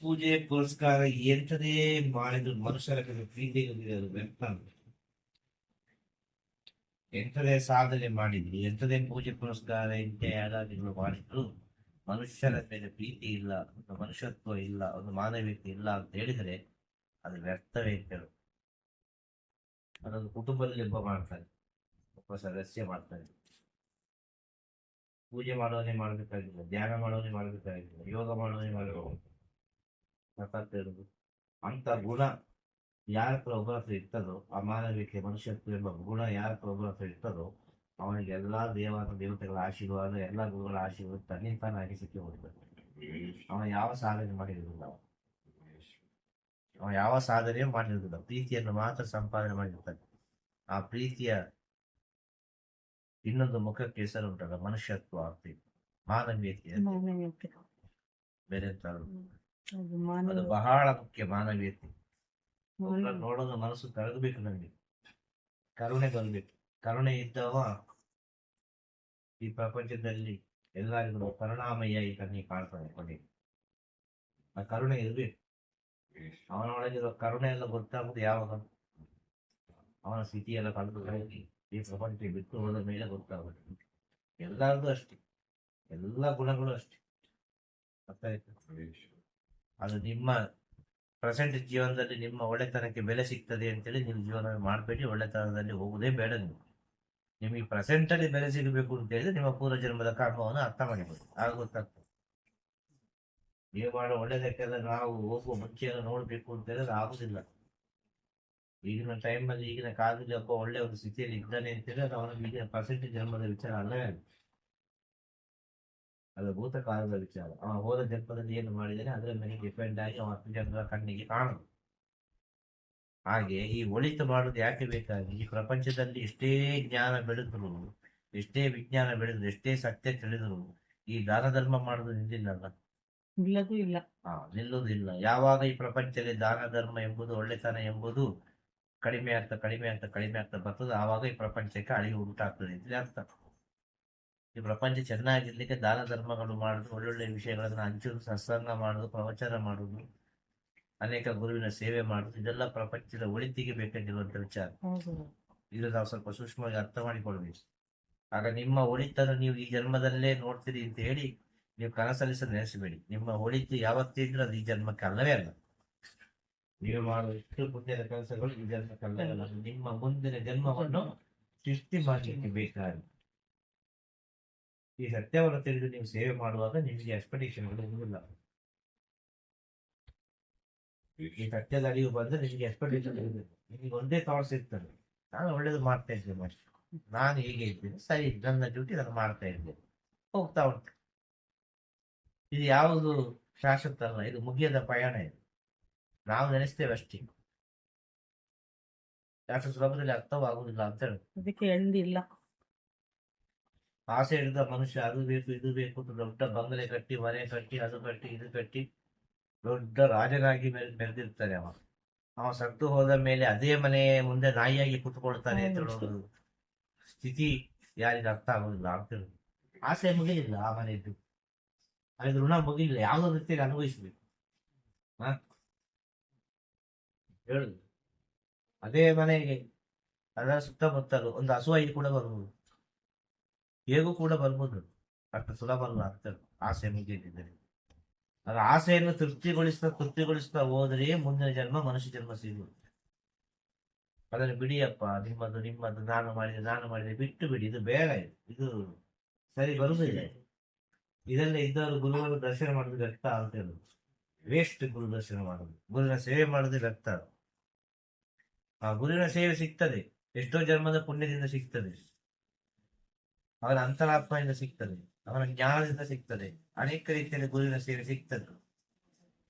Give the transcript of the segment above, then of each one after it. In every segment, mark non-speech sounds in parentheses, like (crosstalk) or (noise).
ಪೂಜೆ ಪುರಸ್ಕಾರ ಎಂಥದೇ ಮಾಡಿದ್ರು ಮನುಷ್ಯರ ಕಡೆ ಪ್ರೀತಿ ಅದು ವ್ಯರ್ಥ. ಎಂತದೇ ಸಾಧನೆ ಮಾಡಿದ್ರು ಎಂಥದೇ ಪೂಜೆ ಪುರಸ್ಕಾರ ಇಂಥ ಯಾರಾದ್ರೂ ಮಾಡಿದ್ರು, ಮನುಷ್ಯರ ಮೇಲೆ ಪ್ರೀತಿ ಇಲ್ಲ, ಒಂದು ಮನುಷ್ಯತ್ವ ಇಲ್ಲ, ಒಂದು ಮಾನವೀಯತೆ ಇಲ್ಲ ಅಂತ ಹೇಳಿದರೆ ಅದು ವ್ಯರ್ಥವೇ ಕೆಲವು ಅದೊಂದು ಕುಟುಂಬದಲ್ಲಿ ಒಬ್ಬ ಮಾಡ್ತಾರೆ ಒಬ್ಬ ಸದಸ್ಯ ಮಾಡ್ತಾರೆ ಪೂಜೆ ಮಾಡೋನೇ ಮಾಡಬೇಕಾಗಿಲ್ಲ, ಧ್ಯಾನ ಮಾಡೋನೇ ಮಾಡಬೇಕಾಗಿಲ್ಲ, ಯೋಗ ಮಾಡೋನೇ ಮಾಡಬೇಕು. ಹೇಳುದು ಅಂತ ಗುಣ ಯಾರ ಹತ್ರ ಒಬ್ಬರ ಹತ್ರ ಇರ್ತದೋ ಆ ಮಾನವೀಯತೆ ಮನುಷ್ಯತ್ವ ಎಂಬ ಗುಣ ಯಾರ ಹತ್ರ ಒಬ್ಬರ ಹತ್ರ ಇರ್ತದೋ ಅವನಿಗೆ ಎಲ್ಲಾ ದೇವತೆಗಳ ಆಶೀರ್ವಾದ ಎಲ್ಲಾ ಗುರುಗಳ ಆಶೀರ್ವಾದ ತನ್ನಿಂತಾನಾಗಿ ಸಿಕ್ಕಿ ಹೋಗ್ತದೆ. ಅವನ ಯಾವ ಸಾಧನೆ ಮಾಡಿರುವುದಿಲ್ಲ ಅವ. ಅವ ಯಾವ ಸಾಧನೆ ಮಾಡಿರುವುದಿಲ್ಲ. ಪ್ರೀತಿಯನ್ನು ಮಾತ್ರ ಸಂಪಾದನೆ ಮಾಡಿರ್ತಾನೆ. ಆ ಪ್ರೀತಿಯ ಇನ್ನೊಂದು ಮುಖಕ್ಕೆ ಹೆಸರು ಉಂಟಲ್ಲ ಮನುಷ್ಯತ್ವ ಅಂತ ಮಾನವೀಯತೆ ಬೇರೆ. ಅದು ಬಹಳ ಮುಖ್ಯ ಮಾನವೀಯತೆ. ನೋಡೋದು ಮನಸ್ಸು ಕರಗಬೇಕು ನನಗೆ ಕರುಣೆ ಬರಬೇಕು. ಕರುಣೆ ಇದ್ದವ ಈ ಪ್ರಪಂಚದಲ್ಲಿ ಎಲ್ಲರಿಗೂ ಕರುಣಾಮಯ್ಯ ಈ ಕಣ್ಣಿಗೆ ಕಾಣ್ತಾನೆ ಕೊನೆಗೆ ಆ ಕರುಣೆ ಇರ್ಬೇಕು. ಅವನೊಳಗಿರೋ ಕರುಣೆ ಎಲ್ಲ ಗೊತ್ತಾಗುದು ಯಾವಾಗ. ಅವನ ಸ್ಥಿತಿ ಎಲ್ಲ ಕಳೆದು ಹೋಗಿ ಈ ಪ್ರಪಂಚ ಬಿಟ್ಟು ಹೋದ ಮೇಲೆ ಗೊತ್ತಾಗುತ್ತೆ. ಎಲ್ಲರದ್ದು ಅಷ್ಟೆ. ಎಲ್ಲ ಗುಣಗಳು ಅಷ್ಟೇ. ಅರ್ಥ ಆಯ್ತಾ? ಅದು ನಿಮ್ಮ ಪ್ರೆಸೆಂಟ್ ಜೀವನದಲ್ಲಿ ನಿಮ್ಮ ಒಳ್ಳೆತನಕ್ಕೆ ಬೆಲೆ ಸಿಗ್ತದೆ ಅಂತೇಳಿ ನೀವು ಜೀವನ ಮಾಡಬೇಡಿ, ಒಳ್ಳೆತನದಲ್ಲಿ ಹೋಗುದೇ ಬೇಡ ನೀವು. ನಿಮಗೆ ಪ್ರೆಸೆಂಟಲ್ಲಿ ಬೆಲೆ ಸಿಗಬೇಕು ಅಂತ ಹೇಳಿದ್ರೆ ನಿಮ್ಮ ಪೂರ್ವ ಜನ್ಮದ ಕರ್ಮವನ್ನು ಅರ್ಥ ಮಾಡಿಬೋದು ಆಗ ಗೊತ್ತಾಗ್ತದೆ. ನೀವು ಮಾಡೋ ಒಳ್ಳೆದಕ್ಕೆಲ್ಲ ನಾವು ಹೋಗುವ ಮುಂಚೆಯನ್ನು ನೋಡಬೇಕು ಅಂತ ಹೇಳಿದ್ರೆ ಆಗುದಿಲ್ಲ. ಈಗಿನ ಟೈಮಲ್ಲಿ ಈಗಿನ ಕಾಲದಲ್ಲಿ ಒಬ್ಬ ಒಳ್ಳೆ ಒಂದು ಸ್ಥಿತಿಯಲ್ಲಿ ಇದ್ದಾನೆ ಅಂತ ಹೇಳಿದ್ರೆ ಅವನಿಗೆ ಈಗಿನ ಪ್ರೆಸೆಂಟ್ ಜನ್ಮದ ವಿಚಾರ ಅಲ್ಲವೇ ಅಲ್ಲ. ಅದು ಭೂತ ಕಾಲದ ವಿಚಾರ. ಅವ ಹೋದ ಜನ್ಮದಲ್ಲಿ ಏನು ಮಾಡಿದರೆ ಅದರ ಮೇಲೆ ಡಿಪೆಂಡ್ ಆಗಿ ಅವನ ಜನರ ಕಣ್ಣಿಗೆ ಕಾಣುದು ಹಾಗೆ ಈ ಒಳಿತು ಮಾಡುದು ಯಾಕೆ ಬೇಕಾಗಿ? ಈ ಪ್ರಪಂಚದಲ್ಲಿ ಎಷ್ಟೇ ಜ್ಞಾನ ಬೆಳೆದ್ರು ಎಷ್ಟೇ ವಿಜ್ಞಾನ ಬೆಳೆದ್ರು ಎಷ್ಟೇ ಸತ್ಯ ತಿಳಿದ್ರು ಈ ದಾನ ಧರ್ಮ ಮಾಡುದು ನಿಲ್ಲಿಲ್ಲಲ್ಲ? ಇಲ್ಲದೂ ಇಲ್ಲ. ಹಾ ನಿಲ್ಲುವುದಿಲ್ಲ ಯಾವಾಗ ಈ ಪ್ರಪಂಚದಲ್ಲಿ ದಾನ ಧರ್ಮ ಎಂಬುದು ಒಳ್ಳೆತನ ಎಂಬುದು ಕಡಿಮೆ ಆಗ್ತಾ ಕಡಿಮೆ ಆಗ್ತಾ ಕಡಿಮೆ ಆಗ್ತಾ ಬರ್ತದೆ ಆವಾಗ ಈ ಪ್ರಪಂಚಕ್ಕೆ ಅಳಿವು ಉಂಟಾಗ್ತದೆ ಅಂತ ಅರ್ಥ. ಈ ಪ್ರಪಂಚ ಚೆನ್ನಾಗಿರ್ಲಿಕ್ಕೆ ದಾನ ಧರ್ಮಗಳು ಮಾಡುದು ಒಳ್ಳೊಳ್ಳೆ ವಿಷಯಗಳನ್ನ ಹಂಚುದು ಸತ್ಸಂಗ ಮಾಡುದು ಪ್ರವಚನ ಮಾಡುದು ಅನೇಕ ಗುರುವಿನ ಸೇವೆ ಮಾಡುದು ಇದೆಲ್ಲ ಪ್ರಪಂಚದ ಒಳಿತಿಗೆ ಬೇಕಾಗಿರುವಂತ ವಿಚಾರ. ಇದು ನಾವು ಸ್ವಲ್ಪ ಸೂಕ್ಷ್ಮವಾಗಿ ಅರ್ಥ ಮಾಡಿಕೊಳ್ಬೇಕು. ಆಗ ನಿಮ್ಮ ಒಳಿತನ್ನು ನೀವು ಈ ಜನ್ಮದಲ್ಲೇ ನೋಡ್ತೀರಿ ಅಂತ ಹೇಳಿ ನೀವು ಕನಸಲ್ಲಿ ಸಹ ನೆನೆಸಬೇಡಿ. ನಿಮ್ಮ ಒಳಿತು ಯಾವತ್ತಿದ್ರೂ ಅದು ಈ ಜನ್ಮಕ್ಕೆ ಅಲ್ಲವೇ ಅಲ್ಲ. ನೀವು ಮಾಡುವ ಎಷ್ಟು ಮುಂದಿನ ಕೆಲಸಗಳು ಈ ಜನ್ಮಕ್ಕೆ ಅಲ್ಲವೇ ಅಲ್ಲ. ನಿಮ್ಮ ಮುಂದಿನ ಜನ್ಮವನ್ನು ಸೃಷ್ಟಿ ಮಾಡಲಿಕ್ಕೆ ಬೇಕಾಗಿ ಈ ಸತ್ಯವನ್ನು ತಿಳಿದು ನೀವು ಸೇವೆ ಮಾಡುವಾಗ ನಿಮಗೆ ಎಕ್ಸ್ಪೆಕ್ಟೇಷನ್ಗಳು ಇರುವುದಿಲ್ಲ. ಈ ಸತ್ಯದ ಅರಿವು ಬಂದ್ರೆ ನಿಮಗೆ ಎಕ್ಸ್ಪೆಕ್ಟೇಷನ್ ಇರುವುದಿಲ್ಲ. ನಿಮಗೆ ಒಂದೇ ಥಾಟ್ಸ್ ಇರ್ತದೆ. ನಾನು ಒಳ್ಳೇದು ಮಾಡ್ತಾ ಇದ್ದೇನೆ ಮನುಷ್ಯ ನಾನು ಹೇಗೆ ಇದ್ದೇನೆ. ಸರಿ, ನನ್ನ ಡ್ಯೂಟಿ ನಾನು ಮಾಡ್ತಾ ಇದ್ದೇನೆ. ಹೋಗ್ತಾ ಉಂಟು. ಇದು ಯಾವುದು ಶಾಶ್ವತ ಅಲ್ಲ ಇದು ಮುಗಿಯದ ಪ್ರಯಾಣ ಇದು. ನಾವು ನೆನೆಸ್ತೇವೆ ಅಷ್ಟೇ. ಅಷ್ಟು ಸುಲಭದಲ್ಲಿ ಅರ್ಥವಾಗುವುದಿಲ್ಲ ಅಂತ ಹೇಳಿ. ಅದಕ್ಕೆ ಎಂದಿಲ್ಲ. ಆಸೆ ಹಿಡಿದ ಮನುಷ್ಯ ಅದು ಬೇಕು ಇದು ಬೇಕು ಅಂತ ದೊಡ್ಡ ಬಂಗಲೆ ಕಟ್ಟಿ ಮನೆ ಕಟ್ಟಿ ಅದು ಕಟ್ಟಿ ಇದು ಕಟ್ಟಿ ದೊಡ್ಡ ರಾಜನಾಗಿ ಮೆರೆ ಮೆರೆದಿರ್ತಾನೆ ಅವ. ಅವ ಸತ್ತು ಹೋದ ಮೇಲೆ ಅದೇ ಮನೆ ಮುಂದೆ ನಾಯಿಯಾಗಿ ಕುತ್ಕೊಳ್ತಾನೆ ಅಂತ ಹೇಳೋದು ಸ್ಥಿತಿ ಯಾರಿಗೆ ಅರ್ಥ ಆಗೋದಿಲ್ಲ ಅಂತ ಹೇಳುದು ಆಸೆ ಮುಗಿಲಿಲ್ಲ ಆ ಮನೆಯದ್ದು ಅದ್ರ ಋಣ ಮುಗಿಲಿಲ್ಲ ಯಾವುದೋ ರೀತಿಯಲ್ಲಿ ಅನುಭವಿಸ್ಬೇಕು. ಹ? ಹೇಳುದು ಅದೇ ಮನೆಗೆ ಅದರ ಸುತ್ತಮುತ್ತಲು ಒಂದು ಹಸುವಾಗಿ ಕೂಡ ಬರ್ಬೋದು ಹೇಗೂ ಕೂಡ ಬರ್ಬೋದು. ಅಷ್ಟು ಸುಲಭ ಅಲ್ಲ ಅಂತ. ಆಸೆ ಮುಗಿದಿದ್ದರೆ ಅದು ಆಸೆಯನ್ನು ತೃಪ್ತಿಗೊಳಿಸ್ತಾ ತೃಪ್ತಿಗೊಳಿಸ್ತಾ ಹೋದ್ರೆ ಮುಂದಿನ ಜನ್ಮ ಮನುಷ್ಯ ಜನ್ಮ ಸಿಗುವುದು ಅದನ್ನು ಬಿಡಿಯಪ್ಪ. ನಿಮ್ಮದು ನಿಮ್ಮದು, ನಾನು ಮಾಡಿದೆ ನಾನು ಮಾಡಿದೆ, ಬಿಟ್ಟು ಬಿಡಿ. ಇದು ಬೇಡ ಇದು. ಇದು ಸರಿ ಬರುವುದಿಲ್ಲ. ಇದು. ಇದೆಲ್ಲ ಇದ್ದವರು ಗುರುಗಳು ದರ್ಶನ ಮಾಡುದು ವ್ಯಕ್ತ ಅಂತ ಹೇಳುದು. ವೇಸ್ಟ್ ಗುರು ದರ್ಶನ ಮಾಡುದು. ಗುರುವಿನ ಸೇವೆ ಮಾಡುದು ವ್ಯಕ್ತ ಆ ಗುರುವಿನ ಸೇವೆ ಸಿಗ್ತದೆ. ಎಷ್ಟೋ ಜನ್ಮದ ಪುಣ್ಯದಿಂದ ಸಿಗ್ತದೆ. ಅವನ ಅಂತರಾತ್ಮದಿಂದ ಸಿಗ್ತದೆ. ಅವನ ಜ್ಞಾನದಿಂದ ಸಿಗ್ತದೆ. ಅನೇಕ ರೀತಿಯಲ್ಲಿ ಗುರುವಿನ ಸೇವೆ ಸಿಗ್ತದೆ.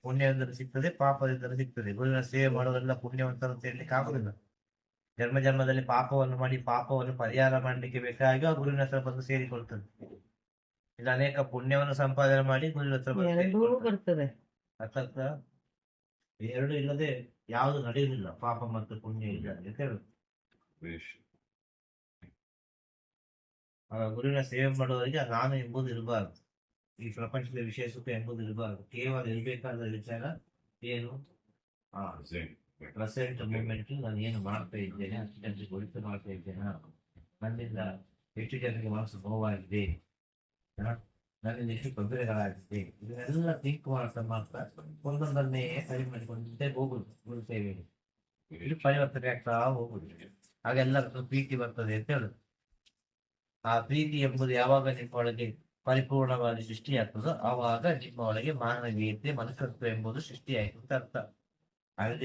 ಪುಣ್ಯದಿಂದಲೂ ಸಿಗ್ತದೆ ಪಾಪದಿಂದಲೂ ಸಿಗ್ತದೆ. ಗುರುವಿನ ಸೇವೆ ಮಾಡೋದೆಲ್ಲ ಪುಣ್ಯವಂತರು ಅಂತ ಹೇಳಲಿಕ್ಕೆ ಆಗುದಿಲ್ಲ ಜನ್ಮ ಜನ್ಮದಲ್ಲಿ ಪಾಪವನ್ನು ಮಾಡಿ ಪಾಪವನ್ನು ಪರಿಹಾರ ಮಾಡಲಿಕ್ಕೆ ಬೇಕಾಗಿ ಆ ಗುರುವಿನ ಹತ್ರ ಬಂದು ಸೇರಿಕೊಳ್ತದೆ. ಇಲ್ಲ ಅನೇಕ ಪುಣ್ಯವನ್ನು ಸಂಪಾದನೆ ಮಾಡಿ ಗುರುವಿನ ಹತ್ರ ಬಂದು ಎರಡೂ ಸೇರಿಕೊಳ್ತದೆ. ಬರ್ತದೆ. ಅರ್ಥ ಎರಡು ಇಲ್ಲದೆ ಯಾವುದು ನಡೆಯುವುದಿಲ್ಲ. ಪಾಪ ಮತ್ತು ಪುಣ್ಯ ಇಲ್ಲ ಅಂತ ಹೇಳುದು ಗುರುವಿನ ಸೇವೆ ಮಾಡುವವರಿಗೆ ನಾನು ಎಂಬುದು ಇರಬಾರ್ದು. ಈ ಪ್ರಪಂಚದ ವಿಷಯ ಸುಖ ಎಂಬುದು ಇರಬಾರ್ದು. ಕೇವಲ ಇರಬೇಕಾದ ವಿಚಾರ ಏನು? ಪ್ರೆಸೆಂಟ್ ಮೂಮೆಂಟ್ ನಾನು ಏನು ಮಾಡ್ತಾ ಇದ್ದೇನೆ ಅಷ್ಟು ಜನರಿಗೆ ಒಳಿತು ಮಾಡ್ತಾ ಇದ್ದೇನೆ. ನನ್ನಿಂದ ಎಷ್ಟು ಜನರಿಗೆ ಮನಸ್ಸು ನೋವಾಗಿದೆ. ನನ್ನಿಂದ ಎಷ್ಟು ತೊಂದರೆಗಳಾಗಿದೆ. ಇದನ್ನೆಲ್ಲ ಥಿಂಕ್ ಮಾಡ್ತಾ ಮಾಡ್ತಾ ಒಂದೊಂದನ್ನೇ ಸರಿ ಮಾಡಿಕೊಂಡೇ ಹೋಗುದು ಗುರುತೇವೆ ಇದು ಪರಿವರ್ತನೆ ಆಗ್ತಾ ಹೋಗುದು. ಹಾಗೆಲ್ಲರೂ ಪ್ರೀತಿ ಬರ್ತದೆ ಅಂತ ಹೇಳುದು. ಆ ಪ್ರೀತಿ ಎಂಬುದು ಯಾವಾಗ ನಿಮ್ಮ ಒಳಗೆ ಪರಿಪೂರ್ಣವಾಗಿ ಸೃಷ್ಟಿಯಾಗ್ತದೋ ಆವಾಗ ನಿಮ್ಮ ಒಳಗೆ ಮಾನವೀಯತೆ ಮನುಷ್ಯತ್ವ ಎಂಬುದು ಸೃಷ್ಟಿಯಾಯಿತು ಅಂತ ಅರ್ಥ.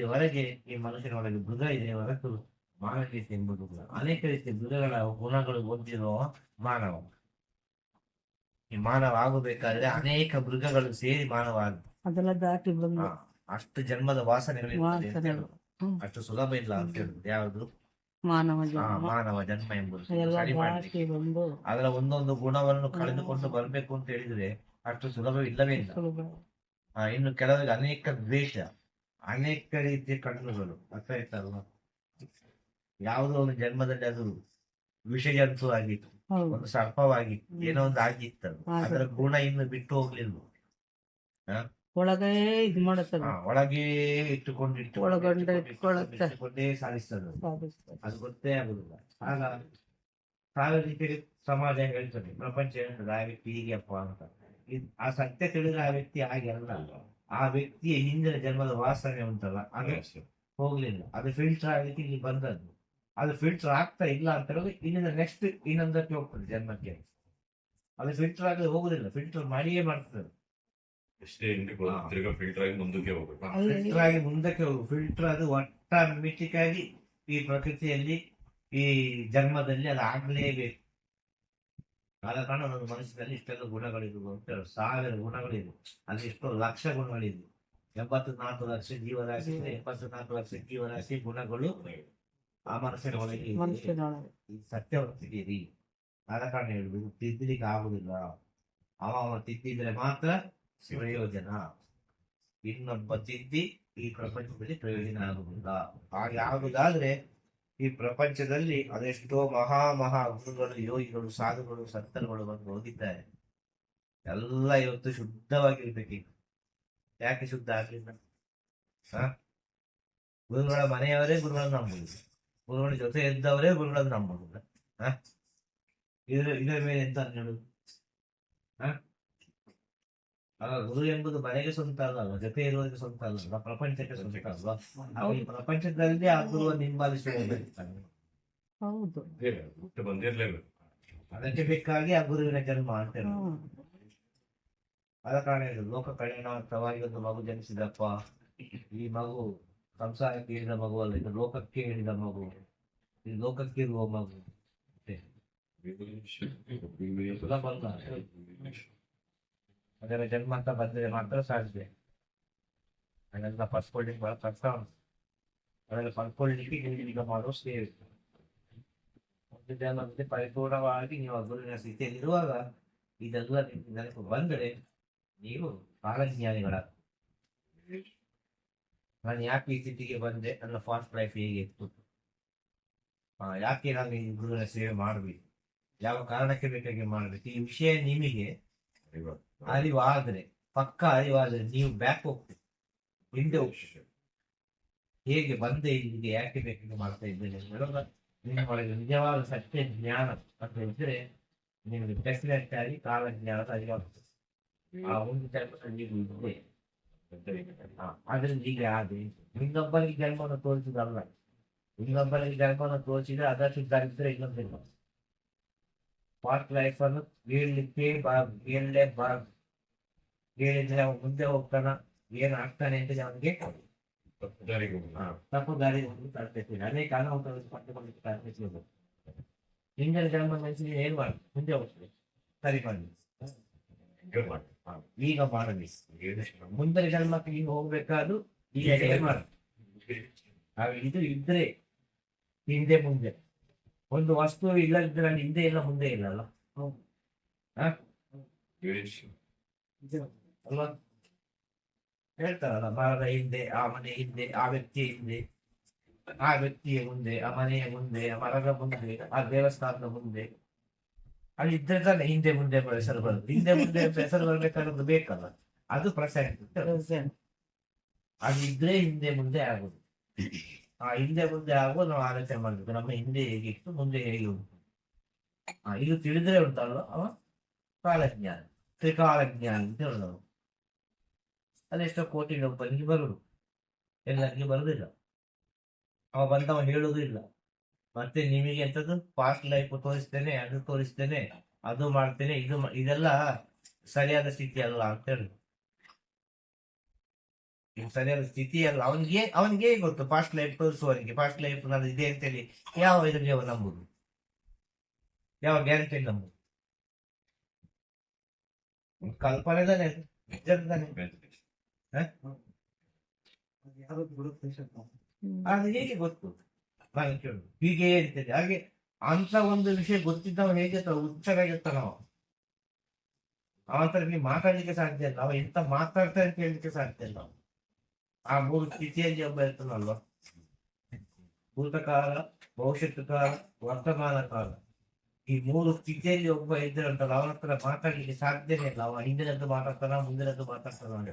ಹೊರಗೆ ಈ ಮನುಷ್ಯನ ಒಳಗೆ ಮೃಗ ಇದೆ ಹೊರತು ಮಾನವೀಯತೆ ಎಂಬುದು. ಅನೇಕ ರೀತಿಯ ಮೃಗಗಳ ಗುಣಗಳು ಹೊಂದಿರುವ ಮಾನವ. ಈ ಮಾನವ ಆಗಬೇಕಾದ್ರೆ ಅನೇಕ ಮೃಗಗಳು ಸೇರಿ ಮಾನವ ಅದೆಲ್ಲ ದಾಟಿ ಅಷ್ಟು ಜನ್ಮದ ವಾಸನೆಗಳು. ಅಷ್ಟು ಸುಲಭ ಇಲ್ಲ ಅಂತ ಹೇಳುದು. ಯಾವುದು? ಮಾನವ ಮಾನವ ಜನ್ಮ ಎಂಬುದು ಸರಿ ಮಾಡ್ಲಿಕ್ಕೆ ಅದರ ಒಂದೊಂದು ಗುಣವನ್ನು ಕಳೆದುಕೊಂಡು ಬರಬೇಕು ಅಂತ ಹೇಳಿದ್ರೆ ಅಷ್ಟು ಸುಲಭವಿಲ್ಲವೇ ಇಲ್ಲ. ಸುಲಭ. ಆ, ಇನ್ನು ಕೆಲವರಿಗೆ ಅನೇಕ ದ್ವೇಷ ಅನೇಕ ರೀತಿಯ ಕಣ್ಣುಗಳು ಅರ್ಥ ಆಯ್ತಲ್ವಾ ಯಾವುದೋ ಒಂದು ಜನ್ಮದಲ್ಲಿ ಅದು ವಿಷಜಂತು ಆಗಿತ್ತು ಹೌದು. ಒಂದು ಸರ್ಪವಾಗಿತ್ತು ಏನೋ ಒಂದು ಆಗಿತ್ತು ಅದರ ಗುಣ ಇನ್ನು ಬಿಟ್ಟು ಹೋಗ್ಲಿಲ್ಲ ಒಳಗೇ ಇದು ಮಾಡುತ್ತೆ ಆ, ಒಳಗೆ ಇಟ್ಟುಕೊಂಡು ಇಟ್ಟುಕೊಂಡು ಒಳಗೊಂಡೆ ಇಟ್ಕೊಳ್ಳುತ್ತೆ. ಇಟ್ಟುಕೊಂಡೇ ಸಾಧಿಸ್ತದೆ ಅದು. ಗೊತ್ತೇ ಆಗುದಿಲ್ಲ. ಆಗ ಸಾವಿರ ರೀತಿಯಲ್ಲಿ ಸಮಾಜ ಹೇಳ್ತದೆ ಪ್ರಪಂಚ ಹೇಳ್ತದೆ ಆ ವ್ಯಕ್ತಿ ಹೀಗೆಪ್ಪ ಅಂತ. ಇದ್- ಆ ಸತ್ಯ ತಿಳಿದ್ರೆ ಆ ವ್ಯಕ್ತಿ ಹಾಗೆ ಅಲ್ಲ. ಆ ವ್ಯಕ್ತಿಯ ಹಿಂದಿನ ಜನ್ಮದ ವಾಸನೆ ಉಂಟಲ್ಲ ಅದು ಹೋಗ್ಲಿಲ್ಲ. ಅದು ಫಿಲ್ಟರ್ ಆಗಲಿಕ್ಕೆ ಇಲ್ಲಿ ಬಂದದ್ದು. ಅದು ಫಿಲ್ಟರ್ ಆಗ್ತಾ ಇಲ್ಲ ಅಂತ ಹೇಳಿದ್ರೆ ಇಲ್ಲಿಂದ ನೆಕ್ಸ್ಟ್ ಇನ್ನೊಂದಕ್ಕೆ ಹೋಗ್ತದೆ ಜನ್ಮಕ್ಕೆ. ಅದು ಫಿಲ್ಟರ್ ಆಗದೆ ಹೋಗುದಿಲ್ಲ ಫಿಲ್ಟರ್ ಮಾಡಿಯೇ ಮಾಡ್ತದೆ. ಎಷ್ಟೇ ಹಿಂದಕ್ಕೆ ಹೋದ್ರು ತಿರ್ಗಾ ಫಿಲ್ಟರ್ ಆಗಿ ಮುಂದಕ್ಕೆ ಹೋಗ್ಬೇಕು. ಫಿಲ್ಟರ್ ಆಗಿ ಮುಂದಕ್ಕೆ ಹೋಗು. ಫಿಲ್ಟರ್ ಅದು ಆಟೋಮೆಟಿಕ್ ಈ ಪ್ರಕೃತಿಯಲ್ಲಿ ಈ ಜನ್ಮದಲ್ಲಿ ಅದು ಆಗ್ಲೇಬೇಕು. ಆದ ಕಾರಣ ನನ್ನ ಮನಸ್ಸಿನಲ್ಲಿ ಇಷ್ಟೆಲ್ಲ ಗುಣಗಳಿದ್ವು ಅಂತ ಹೇಳು. ಸಾವಿರ ಗುಣಗಳಿದ್ವು. ಅಲ್ಲಿ ಎಷ್ಟೋ ಲಕ್ಷ ಗುಣಗಳಿದ್ವು. ಎಂಬತ್ತು ನಾಲ್ಕು ಲಕ್ಷ ಜೀವರಾಶಿ ಎಂಬತ್ತು ಎಪ್ಪತ್ತು ನಾಲ್ಕು ಲಕ್ಷ ಜೀವರಾಶಿ ಗುಣಗಳು ಆ ಮನಸ್ಸಿನ ಒಳಗೆ ತಿಳಿಯಿರಿ ಆದ ಕಾರಣ ಹೇಳುದು ತಿದ್ದಲಿಕ್ಕೆ ಆಗುದಿಲ್ಲ. ಅವ ಅವ ತಿದ್ದಿದ್ರೆ ಮಾತ್ರ ಪ್ರಯೋಜನ ಇನ್ನೊಬ್ಬ ತಿದ್ದಿ ಈ ಪ್ರಪಂಚದಲ್ಲಿ ಪ್ರಯೋಜನ ಆಗುವುದಿಲ್ಲ. ಹಾಗೆ ಆಗುದಾದ್ರೆ ಈ ಪ್ರಪಂಚದಲ್ಲಿ ಅದೆಷ್ಟೋ ಮಹಾ ಮಹಾ ಗುರುಗಳು, ಯೋಗಿಗಳು, ಸಾಧುಗಳು, ಸಂತರುಗಳು ಬಂದು ಹೋಗಿದ್ದಾರೆ. ಎಲ್ಲ ಇವತ್ತು ಶುದ್ಧವಾಗಿರ್ಬೇಕೀಗ ಯಾಕೆ ಶುದ್ಧ ಆಗ್ಲಿಲ್ಲ? ಗುರುಗಳ ಮನೆಯವರೇ ಗುರುಗಳನ್ನು ನಂಬುದಿಲ್ಲ ಗುರುಗಳ ಜೊತೆ ಇದ್ದವರೇ ಗುರುಗಳನ್ನು ನಂಬುದಿಲ್ಲ ಹ? ಇದ್ರ, ಇದರ ಮೇಲೆ ಎಂತ ಹೇಳುದು ಹ? ಅಲ್ಲ ಗುರು ಎಂಬುದು ಮನೆಗೆ ಸ್ವಂತ ಅಲ್ಲ ಜೊತೆ ಇರುವುದಕ್ಕೆ ಸ್ವಂತ ಅಲ್ಲ ಪ್ರಪಂಚಕ್ಕೆ ಸ್ವಂತ ಅಲ್ವಾ? ಈ ಪ್ರಪಂಚದಲ್ಲಿ ಆ ಗುರುವ ಹಿಂಬಾಲಿಸುವ ಹೌದು. ಬಂದಿರ್ಲೇಬೇಕು. ಅದಕ್ಕೆ ಬೇಕಾಗಿ ಆ ಗುರುವಿನ ಜನ್ಮ ಅಂತ ಅದ ಆದ ಕಾರಣ ಇದು ಲೋಕ ಕಲ್ಯಾಣಾರ್ಥವಾಗಿ ಒಂದು ಮಗು ಜನಿಸಿದಪ್ಪ. ಈ ಮಗು ಸಂಸಾರಕ್ಕೆ ಹೇಳಿದ ಮಗು ಅಲ್ಲ ಇದು ಲೋಕಕ್ಕೆ ಹೇಳಿದ ಮಗು. ಇದು ಲೋಕಕ್ಕೆ ಇರುವ ಮಗು. ಸುಲಭ ಅಲ್ಲ ಅದರ ಜನ್ಮ ಅಂತ ಬಂದರೆ ಮಾತ್ರ ಸಾಧ್ಯ. ಅದೆಲ್ಲ ಹೋಲ್ಡಿಂಗ್ ಬಹಳ ಕಷ್ಟ ಉಂಟು. ಅದೆಲ್ಲ ಹೋಲ್ಡಿಂಗ್ ಈಗ ಮಾಡೋ ಸೇವೆ ಒಂದು ಪರಿಪೂರ್ಣವಾಗಿ ನೀವು ಗುರುವಿನ ಸ್ಥಿತಿಯಲ್ಲಿ ಇರುವಾಗ ಇದೆಲ್ಲ ನೆನಪು ಬಂದರೆ ನೀವು ಕಾಲಜ್ಞಾನಿಗಳ ನಾನು ಯಾಕೆ ಈ ಸ್ಥಿತಿಗೆ ಬಂದೆ? ನನ್ನ ಫಾಸ್ಟ್ ಲೈಫ್ ಹೇಗೆ ಇತ್ತು? ಯಾಕೆ ನಾನು ಈ ಗುರುವಿನ ಸೇವೆ ಮಾಡಬೇಕು? ಯಾವ ಕಾರಣಕ್ಕೆ ಬೇಕಾಗಿ ಮಾಡಬೇಕು? ಈ ವಿಷಯ ನಿಮಗೆ ಅರಿವಾದ್ರೆ ಪಕ್ಕ ಅರಿವಾದ್ರೆ ನೀವು ಬ್ಯಾಕ್ ಹೋಗ್ತೀವಿ ಹಿಂದೆ ಹೋಗ್ತೀರಿ. ಹೇಗೆ ಬಂದೆ ಇಲ್ಲಿಗೆ ಯಾಕೆ ಬೇಕಾಗಿ ಮಾಡ್ತಾ ಇದ್ದೇನೆ ನಿಮ್ಮ ಒಳಗೆ ನಿಜವಾದ ಸತ್ಯ ಜ್ಞಾನ ಅಂತ ಇದ್ರೆ ನಿಮಗೆ ಪ್ರೆಸಿಡೆಂಟ್ ಆಗಿ ಕಾಲ ಜ್ಞಾನದ ಅರಿವಾಗ್ತದೆ ಆ ಒಂದು ಜನ್ಮದಲ್ಲಿ ಹಾ, ಅದ್ರಿಂದ ಈಗ ಆದ್ರೆ ಇನ್ನೊಬ್ಬರಿಗೆ ಜನ್ಮವನ್ನು ತೋರಿಸುದಲ್ಲ. ಇನ್ನೊಬ್ಬರಿಗೆ ಜನ್ಮವನ್ನು ತೋರಿಸಿದ್ರೆ ಅದಷ್ಟು ದಾರಿದ್ರೆ ಇನ್ನೊಂದಿಲ್ಲ ಪಾಸ್ಟ್ ಲೈಫ್ ಅನ್ನು ಹೇಳಲಿಕ್ಕೆ ಬಾರ್ದು ಹೇಳಲೇಬಾರ್ದು ಹೇಳಿದ್ರೆ ಅವನು ಮುಂದೆ ಹೋಗ್ತಾನ ಏನ್ ಆಗ್ತಾನೆ ಅಂತ ಅವನಿಗೆ ತಪ್ಪು ದಾರಿ ಹೋಗಿ ಅದೇ ಅನೇಕ ಅನಾಹುತಗಳನ್ನು ತರ್ತೈತಿ ಹಿಂದಿನ ಜನ್ಮ ಮನುಷ್ಯನಿಗೆ ಏನ್ ಮಾಡಿ ಮುಂದೆ ಹೋಗ್ತದೆ ಸರಿ ಮಾಡಿ ಈಗ ಮಾಡಲಿ. ಮುಂದಿನ ಜನ್ಮಕ್ಕೆ ಈಗ ಹೋಗ್ಬೇಕಾದ್ರು ಈಗ ಏನ್ ಮಾಡಿ ಇದು ಇದ್ರೆ ಹಿಂದೆ ಮುಂದೆ. ಒಂದು ವಸ್ತು ಇಲ್ಲದಿದ್ರೆ ಅಲ್ಲಿ ಹಿಂದೆ ಇಲ್ಲ ಮುಂದೆ ಇಲ್ಲ ಅಲ್ಲ ಹ? ಅಲ್ವಾ? ಹೇಳ್ತಾರಲ್ಲ ಮರದ ಹಿಂದೆ ಆ ಮನೆ ಹಿಂದೆ ಆ ವ್ಯಕ್ತಿಯ ಹಿಂದೆ ಆ ವ್ಯಕ್ತಿಯ ಮುಂದೆ ಆ ಮನೆಯ ಮುಂದೆ ಆ ಮರದ ಮುಂದೆ ಆ ದೇವಸ್ಥಾನದ ಮುಂದೆ. ಅಲ್ಲಿ ಇದ್ರೆ ತಾನೆ ಹಿಂದೆ ಮುಂದೆ ಹೆಸರು ಬರುತ್ತೆ. ಹಿಂದೆ ಮುಂದೆ ಹೆಸರು ಬರ್ಬೇಕಾದ್ರೆ ಬೇಕಲ್ಲ. ಅದು ಪ್ರೆಸೆಂಟ್. ಅದು ಇದ್ರೆ ಹಿಂದೆ ಮುಂದೆ ಆಗುದು. ಆ ಹಿಂದೆ ಮುಂದೆ ಆಗುವ ನಾವು ಆಲೋಚನೆ ಮಾಡ್ಬೇಕು. ನಮ್ಮ ಹಿಂದೆ ಹೇಗಿತ್ತು ಮುಂದೆ ಹೇಗೆ ಉಂಟು. ಇದು ತಿಳಿದ್ರೆ ಉಂಟಲ್ವ? ಅವ ಕಾಲಜ್ಞಾನ. ತ್ರಿಕಾಲಜ್ಞಾನ ಅಂತ ಹೇಳೋದು ಅದೆಷ್ಟೋ ಕೋಟಿ ಒಬ್ಬನಿಗೆ ಬರುದು ಎಲ್ಲರಿಗೆ ಬರೋದಿಲ್ಲ. ಅವ ಬಂದವ ಹೇಳುದು ಇಲ್ಲ. ಮತ್ತೆ ನಿಮಗೆ ಎಂತದ್ದು ಪಾಸ್ಟ್ ಲೈಫ್ ತೋರಿಸ್ತೇನೆ, ಅದು ತೋರಿಸ್ತೇನೆ, ಅದು ಮಾಡ್ತೇನೆ, ಇದು ಇದೆಲ್ಲ ಸರಿಯಾದ ಸ್ಥಿತಿ ಅಲ್ಲ ಅಂತ ಹೇಳುದು. ಸರಿಯಾದ ಸ್ಥಿತಿ ಅಲ್ಲ. ಅವನಿಗೆ ಅವನಿಗೆ ಗೊತ್ತು? ಪಾಸ್ಟ್ ಲೈಫ್ ತೋರಿಸುವವನಿಗೆ. ಪಾಸ್ಟ್ ಲೈಫ್ ನಾನು ಇದೆ ಅಂತೇಳಿ ಯಾವ ಇದರಲ್ಲಿ ಅವ ನಂಬುದು? ಯಾವ ಗ್ಯಾರಂಟಿ ನಂಬುದು? ಕಲ್ಪನೆ ತಾನೆ ನಿಜ. ಅದು ಹೇಗೆ ಗೊತ್ತು? ಹೀಗೆ ಇರ್ತದೆ? ಹಾಗೆ ಅಂತ ಒಂದು ವಿಷಯ ಗೊತ್ತಿದ್ದವ ಹೇಗೆ ಹುಚ್ಚರಾಗಿರ್ತಾನ ಅವ ಅವಂತರ ಮಾತಾಡ್ಲಿಕ್ಕೆ ಸಾಧ್ಯ ಇಲ್ಲ. ಅವ ಎಂತ ಮಾತಾಡ್ತಾ ಅಂತ ಹೇಳಲಿಕ್ಕೆ ಸಾಧ್ಯ ಇಲ್ಲ. ಆ ಮೂರು ಸ್ಥಿತಿಯಲ್ಲಿ ಒಬ್ಬ ಇರ್ತಾನಲ್ವ? ಭೂತಕಾಲ ಭವಿಷ್ಯತ್ ಕಾಲ, ವರ್ತಮಾನ ಕಾಲ. ಈ ಮೂರು ಸ್ಥಿತಿಯಲ್ಲಿ ಒಬ್ಬ ಇದ್ರೆ ಉಂಟಲ್ಲ ಅವನ ಹತ್ರ ಮಾತಾಡ್ಲಿಕ್ಕೆ ಸಾಧ್ಯನೇ ಇಲ್ಲ. ಅವ ಹಿಂದಿನದ್ದು ಮಾತಾಡ್ತಾನ, ಮುಂದಿನದ್ದು ಮಾತಾಡ್ತಾನ ಅಂತ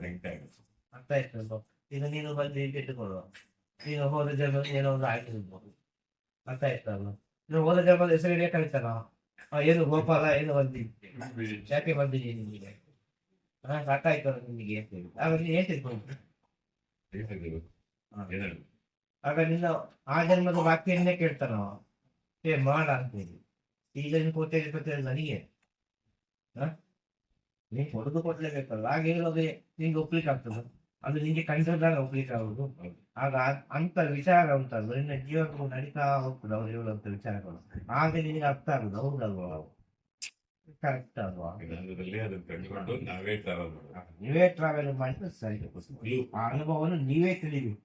ಅರ್ಥ ಆಯ್ತಲ್ವ ಈಗ ನೀನು ಬಂದು ಇಟ್ಟುಕೊಳ್ಳುವ. ನೀನು ಹೋದ ಜನ್ಮ ಏನೋ ಒಂದು ಆಗಿರ್ಬೋದು ಅರ್ಥ ಆಯ್ತಲ್ಲ ನೀವು ಹೋದ ಹೆಸರು ಹಿಡಿಯ ಕಳಿತಾನ ಏನು ಗೋಪಾಲ, ಏನು ಬಂದಿ ಯಾಕೆ ಬಂದಿದ್ದೀನಿ ನಿಮಗೆ ಹಾ ಆಯ್ತಲ್ಲ ನಿಮಗೆ ಅಂತ ಆಗ ನೀನು ಏನ್ ತಿಳ್ಕೊಂಡು ಆಗ ನಿನ್ನ ಆ ಜನ್ಮದ ವಾಕ್ಯನ್ನೇ ಕೇಳ್ತಾನ. ಏ ಮಾಡ ಅಂತೇಳಿ ಈಗ ನೀನು ಕೊಟ್ಟೆ ಕೊಟ್ಟೆ ನನಗೆ? ನೀನ್? ಹೊಡೆದು ಕೊಡ್ಲೇಬೇಕಲ್ಲ ಹಾಗೆ ಹೇಳೋದೇ ನಿಂಗೆ ಒಪ್ಲಿಕ್ಕೆ ಆಗ್ತದೆ? ಅದು ನಿಂಗೆ ಕಂಟ್ರೋಲ್ದಾಗ ಹೋಗ್ಲಿಕ್ಕೆ ಆಗುದು ಆಗ ಅಂತ ವಿಚಾರ ಉಂಟಲ್ಲ ನಿನ್ನ ಜೀವನವು ನಡೀತಾ ಹೋಗ್ತದೆ ಅವ್ರು ಹೇಳುವಂತ ವಿಚಾರಗಳು. ಆಗ ನಿನಗೆ ಅರ್ಥ ಆಗುದು ಹೌದಲ್ವಾ? ಕರೆಕ್ಟ್ ಅಲ್ವಾ? ನಾವೇ ಟ್ರಾವೆಲ್ ಮಾಡಿದ್ರೆ ಸರಿ. ಆ ಅನುಭವವನ್ನು ನೀವೇ ತಿಳಿಬೇಕು.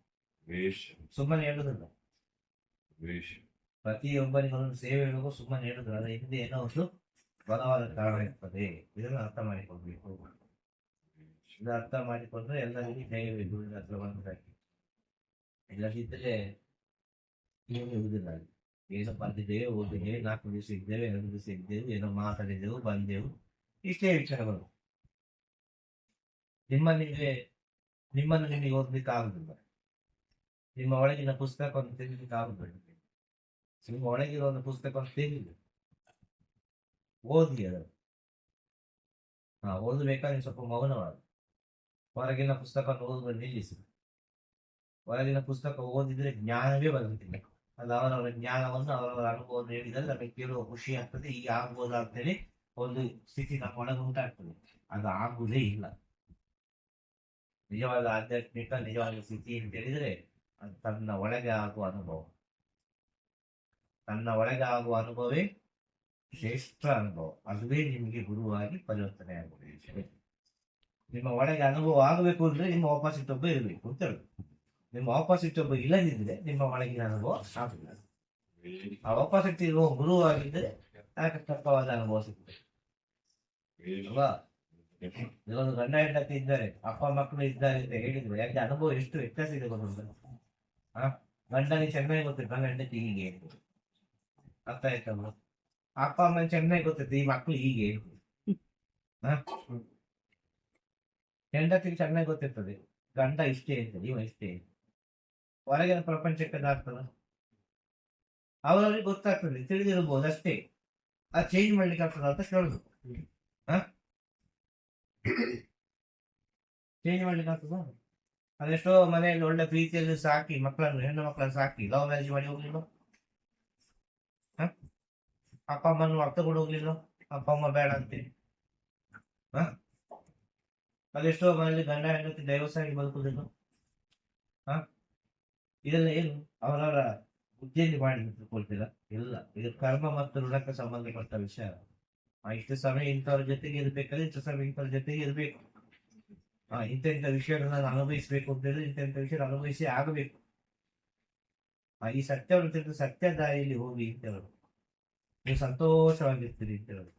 ಸುಮ್ಮನೆ ಹೇಳುದಿಲ್ಲ. ಪ್ರತಿಯೊಬ್ಬರಿಗೂ ಪ್ರತಿಯೊಬ್ಬನಿಗೆ ಒಂದೊಂದು ಸೇವೆ ಹೇಳುವ ಸುಮ್ಮನೆ ಹೇಳುದಿಲ್ಲ. ಅದರ ಹಿಂದೆ ಏನೋ ಒಂದು ಬಲವಾದ ಕಾರಣ ಇರ್ತದೆ. ಇದನ್ನು ಅರ್ಥ ಮಾಡಿಕೊಳ್ಬೇಕು. ಇದು ಅರ್ಥ ಮಾಡಿಕೊಂಡ್ರೆ ಎಲ್ಲರಿಗೂ ಧೈರ್ಯ ಗುರುವಿನ ಹತ್ರ ಬಂದಾಗಿ ಇಲ್ಲದಿದ್ದರೆ ಏನು ಇರುವುದಿಲ್ಲ ಏನು ಬಂದಿದ್ದೇವೆ ಓದಿದ್ದೇವೆ, ನಾಲ್ಕು ದಿವಸ ಇದ್ದೇವೆ, ಎರಡು ದಿವಸ ಇದ್ದೇವೆ, ಏನೋ ಮಾತಾಡಿದೆವು ಬಂದೆವು. ಇಷ್ಟೇ ವಿಚಾರಗಳು. ನಿಮ್ಮನಿಗೆ ನಿಮ್ಮನ್ನು ನಿಮಗೆ ಓದ್ಲಿಕ್ಕೆ ಆಗುದಿಲ್ಲ. ನಿಮ್ಮ ಒಳಗಿನ ಪುಸ್ತಕವನ್ನು ತೆಗಿಲಿಕ್ಕೆ ಆಗುದಿಲ್ಲ. ನಿಮ್ಮ ಒಳಗಿರೋ ಒಂದು ಪುಸ್ತಕವನ್ನು ತೆಗಿಲಿ. ಓದಿ ಅದನ್ನು. ಹಾ ಓದಬೇಕಾದ್ರೆ ಸ್ವಲ್ಪ ಮೌನವಾದ ಹೊರಗಿನ ಪುಸ್ತಕ ಓದುವ ನಿಲ್ಲಿಸಿ ಹೊರಗಿನ ಪುಸ್ತಕ ಓದಿದ್ರೆ ಜ್ಞಾನವೇ ಬರುತ್ತಿಲ್ಲ ಅದು ಅವರವರ ಜ್ಞಾನವನ್ನು, ಅವರವರ ಅನುಭವವನ್ನು ಹೇಳಿದರೆ ನಮಗೆ ಕೇಳುವ ಖುಷಿ ಆಗ್ತದೆ. ಈಗ ಆಗ್ಬೋದು ಅಂತೇಳಿ ಒಂದು ಸ್ಥಿತಿ ನಮ್ಮ ಒಳಗೆ ಉಂಟಾಗ್ತದೆ. ಅದು ಆಗುವುದೇ ಇಲ್ಲ. ನಿಜವಾದ ಆಧ್ಯಾತ್ಮಿಕ, ನಿಜವಾದ ಸ್ಥಿತಿ ಅಂತ ಹೇಳಿದ್ರೆ ತನ್ನ ಒಳಗೆ ಆಗುವ ಅನುಭವ. ತನ್ನ ಒಳಗೆ ಆಗುವ ಅನುಭವವೇ ಶ್ರೇಷ್ಠ ಅನುಭವ. ಅದುವೇ ನಿಮಗೆ ಗುರುವಾಗಿ ಪರಿವರ್ತನೆ ಆಗುವುದು ನಿಮ್ಮ ಒಳಗೆ ಅನುಭವ ಆಗಬೇಕು ಅಂದ್ರೆ ನಿಮ್ಮ ಆಪೋಸಿಟ್ ಒಬ್ಬ ಇರಬೇಕು ಅಂತ ಹೇಳುದು ನಿಮ್ಮ ಆಪೋಸಿಟ್ ಒಬ್ಬ ಇಲ್ಲದಿದ್ರೆ ನಿಮ್ಮ ಒಳಗಿನ ಅನುಭವ ಆಗುದಿಲ್ಲ. ಆ ಆಪೋಸಿಟ್ ಇರುವ ಗುರು ಆಗಿದ್ರೆ ತಪ್ಪವಾದ ಅನುಭವ ಸಿಗ್ತದೆ? ಅಲ್ವಾ? ಇವತ್ತು ಗಂಡ ಹೆಂಡತಿ ಇದ್ದಾರೆ, ಅಪ್ಪ ಮಕ್ಕಳು ಇದ್ದಾರೆ ಅಂತ ಹೇಳಿದ್ರು ಯಾಕೆ ಅನುಭವ ಎಷ್ಟು ವ್ಯತ್ಯಾಸ ಇದೆ ಗೊತ್ತ ಹಾ ಗಂಡನಿಗೆ ಚೆನ್ನಾಗಿ ಗಂಡ ಹೆಂಡತಿ ಹೀಗೆ. ಅರ್ಥ ಆಯ್ತಮ್ಮ ಅಪ್ಪ ಅಮ್ಮ ಚೆನ್ನಾಗಿ ಗೊತ್ತಿತ್ತು ಈ ಮಕ್ಕಳು ಹೀಗೆ ಆ? ಹೆಂಡತಿಗೆ ಚೆನ್ನಾಗಿ ಗೊತ್ತಿರ್ತದೆ. ಗಂಡ ಇಷ್ಟೇ ಇರ್ತದೆ ನೀವು ಇಷ್ಟೇ. ಹೊರಗಿನ ಪ್ರಪಂಚಕ್ಕೆ ಆಗ್ತದ? ಅವರವರಿಗೆ ಗೊತ್ತಾಗ್ತದೆ, ತಿಳಿದಿರ್ಬೋದು ಅಷ್ಟೇ. ಅದು ಚೇಂಜ್ ಮಾಡ್ಲಿಕ್ಕೆ ಆಗ್ತದ ಅಂತ ಕೇಳುದು ಚೇಂಜ್ ಮಾಡ್ಲಿಕ್ಕೆ ಆಗ್ತದ? ಅದೆಷ್ಟೋ ಮನೆಯಲ್ಲಿ ಒಳ್ಳೆ ಪ್ರೀತಿಯಲ್ಲಿ ಸಾಕಿ, ಮಕ್ಕಳನ್ನು, ಹೆಣ್ಣು ಮಕ್ಕಳನ್ನು ಸಾಕಿ ಲವ್ ಮ್ಯಾರೇಜ್ ಮಾಡಿ ಹೋಗ್ಲಿಲ್ಲ? ಅಪ್ಪ ಅಮ್ಮನ್ನು ಅರ್ಥಕೊಂಡು ಹೋಗ್ಲಿಲ್ಲ ಅಪ್ಪ ಅಮ್ಮ ಬೇಡ ಅಂತೇಳಿ ಹ? ಅದೆಷ್ಟೋ ಮನೆಯಲ್ಲಿ ಗಂಡ ಹೆಂಡತಿ ದೈವಸಾಗಿ ಬದುಕುದಿಲ್ಲ ಹ? ಇದೆಲ್ಲ ಏನು? ಅವರವರ ಬುದ್ಧಿಯಲ್ಲಿ ಮಾಡಿ ತಿಳ್ಕೊಳ್ತೀರಾ ಇಲ್ಲ. ಇದು ಕರ್ಮ ಮತ್ತು ಋಣಕ್ಕೆ ಸಂಬಂಧಪಟ್ಟ ವಿಷಯ. ಆ, ಇಷ್ಟು ಸಮಯ ಇಂಥವ್ರ ಜೊತೆಗೆ ಇರ್ಬೇಕಾದ್ರೆ ಇಷ್ಟು ಸಮಯ ಇಂಥವ್ರ ಜೊತೆಗೆ ಇರ್ಬೇಕು. ಆ ಇಂಥ ಇಂಥ ವಿಷಯಗಳನ್ನ ಅನುಭವಿಸ್ಬೇಕು ಅಂತ ಹೇಳಿದ್ರೆ ಇಂಥ ಇಂಥ ವಿಷಯ ಅನುಭವಿಸಿ ಆಗಬೇಕು. ಈ ಸತ್ಯವನ್ನು ತಿಳಿದು ಸತ್ಯ ದಾರಿಯಲ್ಲಿ ಹೋಗಿ ಅಂತ ಹೇಳೋದು ನೀವು ಸಂತೋಷವಾಗಿರ್ತೀರಿ ಅಂತ ಹೇಳೋದು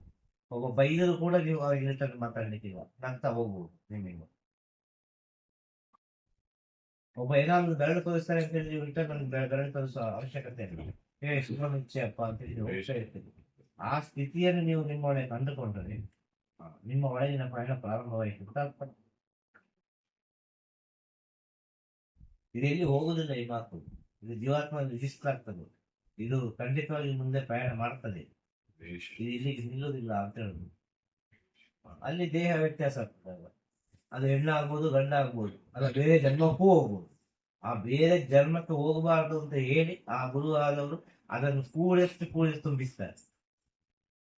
ಒಬ್ಬ ಬೈದರು ಕೂಡ ನೀವು ಹೇಳ್ತಾರೆ ರಿಟರ್ನ್ ಮಾತಾಡ್ಲಿಕ್ಕಿಲ್ಲ ನಂತ ಹೋಗ್ಬೋದು ನಿಮಗೆ ಒಬ್ಬ ಏನಾದ್ರು ಬೆರಳು ತೋರಿಸ್ತಾರೆ ಅಂತ ಹೇಳಿ ನೀವು ರಿಟರ್ನ್ ಬೆರಳು ತೋರಿಸೋ ಅವಶ್ಯಕತೆ ಇಲ್ಲ. ಏ ಸುಮ್ಮನೆ ಇಚ್ಛೆಯಪ್ಪ ಅಂತ ಹೇಳಿ ಹೋಗ್ತಾ ಇರ್ತೀರಿ. ಆ ಸ್ಥಿತಿಯನ್ನು ನೀವು ನಿಮ್ಮೊಳಗೆ ಕಂಡುಕೊಂಡರೆ ಆ, ನಿಮ್ಮ ಒಳಗಿನ ಪ್ರಯಾಣ ಪ್ರಾರಂಭವಾಯಿತು. ಇದೆಲ್ಲಿ ಇದು ಎಲ್ಲಿ ಹೋಗುದಿಲ್ಲ ಈ ಮಾತು. ಇದು ಜೀವಾತ್ಮ ವಿಶಿಷ್ಟಾಗ್ತದೆ ಇದು ಖಂಡಿತವಾಗಿ ಮುಂದೆ ಪ್ರಯಾಣ ಮಾಡ್ತದೆ. ಇಲ್ಲಿಗೆ ನಿಲ್ಲುವುದಿಲ್ಲ ಅಂತ ಹೇಳುದು ಅಲ್ಲಿ ದೇಹ ವ್ಯತ್ಯಾಸ ಆಗ್ತದೆ ಆಗ. ಅದು ಹೆಣ್ಣು ಆಗ್ಬೋದು ಗಂಡ ಆಗ್ಬೋದು ಅಲ್ಲ, ಬೇರೆ ಜನ್ಮಕ್ಕೂ ಹೋಗ್ಬೋದು. ಆ ಬೇರೆ ಜನ್ಮಕ್ಕೆ ಹೋಗಬಾರದು ಅಂತ ಹೇಳಿ ಆ ಗುರು ಆದವರು ಅದನ್ನು ಕೂಡಷ್ಟು ಕೂಡ ತುಂಬಿಸ್ತಾರೆ.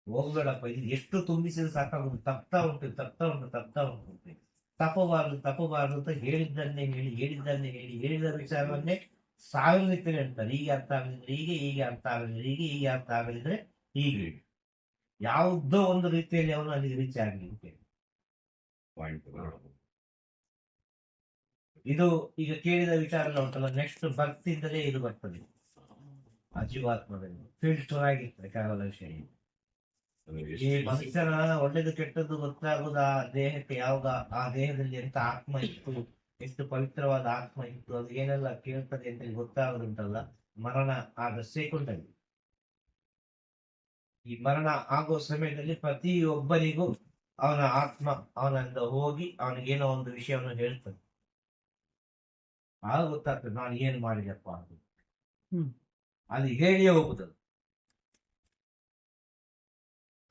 ಹೋಗ್ಬೇಡಪ್ಪ, ಇದು ಎಷ್ಟು ತುಂಬಿಸಿದ್ರೆ ಸಾಕಾಗುದು. ತಪ್ತಾ ಉಂಟು ತಪ್ತಾ ಉಂಟು ತಪ್ತಾ ಉಂಟು. ತಪ್ಪಬಾರದು ತಪ್ಪಬಾರದು ಅಂತ ಹೇಳಿದ್ದನ್ನೇ ಹೇಳಿ ಹೇಳಿದ್ದನ್ನೇ ಹೇಳಿ, ಹೇಳಿದ ವಿಚಾರವನ್ನೇ ಸಾವಿರ ಹೇಳ್ತಾರೆ. ಹೀಗೆ ಅರ್ಥ ಆಗಲಿದ್ರೆ ಹೀಗೆ ಹೀಗೆ ಅರ್ಥ ಆಗಲಿದ್ರೆ ಹೀಗೆ ಹೀಗೆ ಅರ್ಥ ಆಗಲಿದ್ರೆ ಹೀಗೆ ಯಾವುದೋ ಒಂದು ರೀತಿಯಲ್ಲಿ ಅವನು ಅಲ್ಲಿಗೆ ರೀಚ್ ಆಗಲಿಕ್ಕೆ ಇದು ಈಗ ಕೇಳಿದ ವಿಚಾರ ಎಲ್ಲ ಉಂಟಲ್ಲ ನೆಕ್ಸ್ಟ್ ಭಕ್ತಿಯಿಂದಲೇ ಇದು ಬರ್ತದೆ. ಆ ಜೀವಾತ್ಮದಲ್ಲಿ ಫಿಲ್ಟರ್ ಆಗಿರ್ತದೆ ಕೇವಲ ವಿಷಯ ಈ ಮನುಷ್ಯನ ಒಳ್ಳೇದು ಕೆಟ್ಟದ್ದು ಗೊತ್ತಾಗುದ ಆ ದೇಹಕ್ಕೆ ಯಾವಾಗ ಆ ದೇಹದಲ್ಲಿ ಎಂತ ಆತ್ಮ ಇತ್ತು ಎಷ್ಟು ಪವಿತ್ರವಾದ ಆತ್ಮ ಇತ್ತು ಅದು ಏನೆಲ್ಲ ಕೇಳ್ತದೆ ಅಂತ ಗೊತ್ತಾಗುದುಂಟಲ್ಲ ಮರಣ ಆದ ಸೆಕೆಂಡಲ್ಲಿ ಈ ಮರಣ ಆಗೋ ಸಮಯದಲ್ಲಿ ಪ್ರತಿಯೊಬ್ಬರಿಗೂ ಅವನ ಆತ್ಮ ಅವನಿಂದ ಹೋಗಿ ಅವನಿಗೇನೋ ಒಂದು ವಿಷಯವನ್ನು ಹೇಳ್ತದೆ. ಆಗ ಗೊತ್ತಾಗ್ತದೆ ನಾನು ಏನು ಮಾಡಿದೆಪ್ಪ ಅದು ಹ್ಮ್. ಅಲ್ಲಿ ಹೇಳಿಯೇ ಹೋಗುದು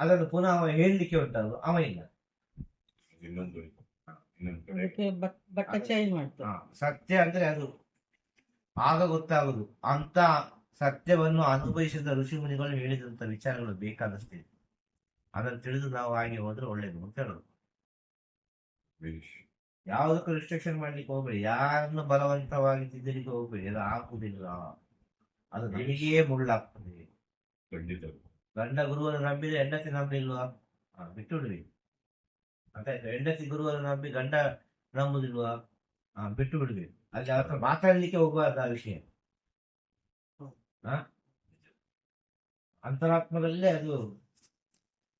ಅದನ್ನು ಪುನಃ ಅವ ಹೇಳಲಿಕ್ಕೆ ಉಂಟದು ಅವ ಇಲ್ಲ. ಇನ್ನೊಂದು ಇನ್ನೊಂದು ಬಟ್- ಚೇಂಜ್ ಮಾಡ್ತಾರೆ ಸತ್ಯ ಅಂದ್ರೆ ಅದು ಆಗ ಗೊತ್ತಾಗುದು. ಅಂತ ಸತ್ಯವನ್ನು ಅನುಭವಿಸಿದ ಋಷಿ ಮುನಿಗಳು ಹೇಳಿದಂತ ವಿಚಾರಗಳು ಬೇಕಾದಷ್ಟಿದೆ ಅದನ್ನು ತಿಳಿದು ನಾವು ಹಾಗೆ ಹೋದ್ರೆ ಒಳ್ಳೇದು ಅಂತ ಹೇಳೋದು. ಯಾವುದಕ್ಕೂ ರಿಸ್ಟ್ರಿಕ್ಷನ್ ಮಾಡ್ಲಿಕ್ಕೆ ಹೋಗ್ಬೇಡಿ. ಯಾರನ್ನು ಬಲವಂತವಾಗಿ ತಿದ್ದಲಿಕ್ಕೆ ಹೋಗ್ಬೇಡಿ. ಅದು ಆಗುದಿಲ್ಲ. ಅದು ನಮಗೇ ಮುಳ್ಳಾಗ್ತದೆ. ಖಂಡಿತ. ಗಂಡ ಗುರುವನ್ನು ನಂಬಿದ್ರೆ ಹೆಂಡತಿ ನಂಬಿಲ್ವಾ? ಬಿಟ್ಟು ಬಿಡ್ರಿ ಅಂತ ಹೆಂಡತಿ ಗುರುವನ್ನು ನಂಬಿ ಗಂಡ ನಂಬುದಿಲ್ವಾ? ಬಿಟ್ಟು ಬಿಡ್ರಿ ಅಲ್ಲಿ ಮಾತಾಡ್ಲಿಕ್ಕೆ ಹೋಗಬಾರ್ದು ಆ ವಿಷಯ? ಅಂತರಾತ್ಮದಲ್ಲೇ ಅದು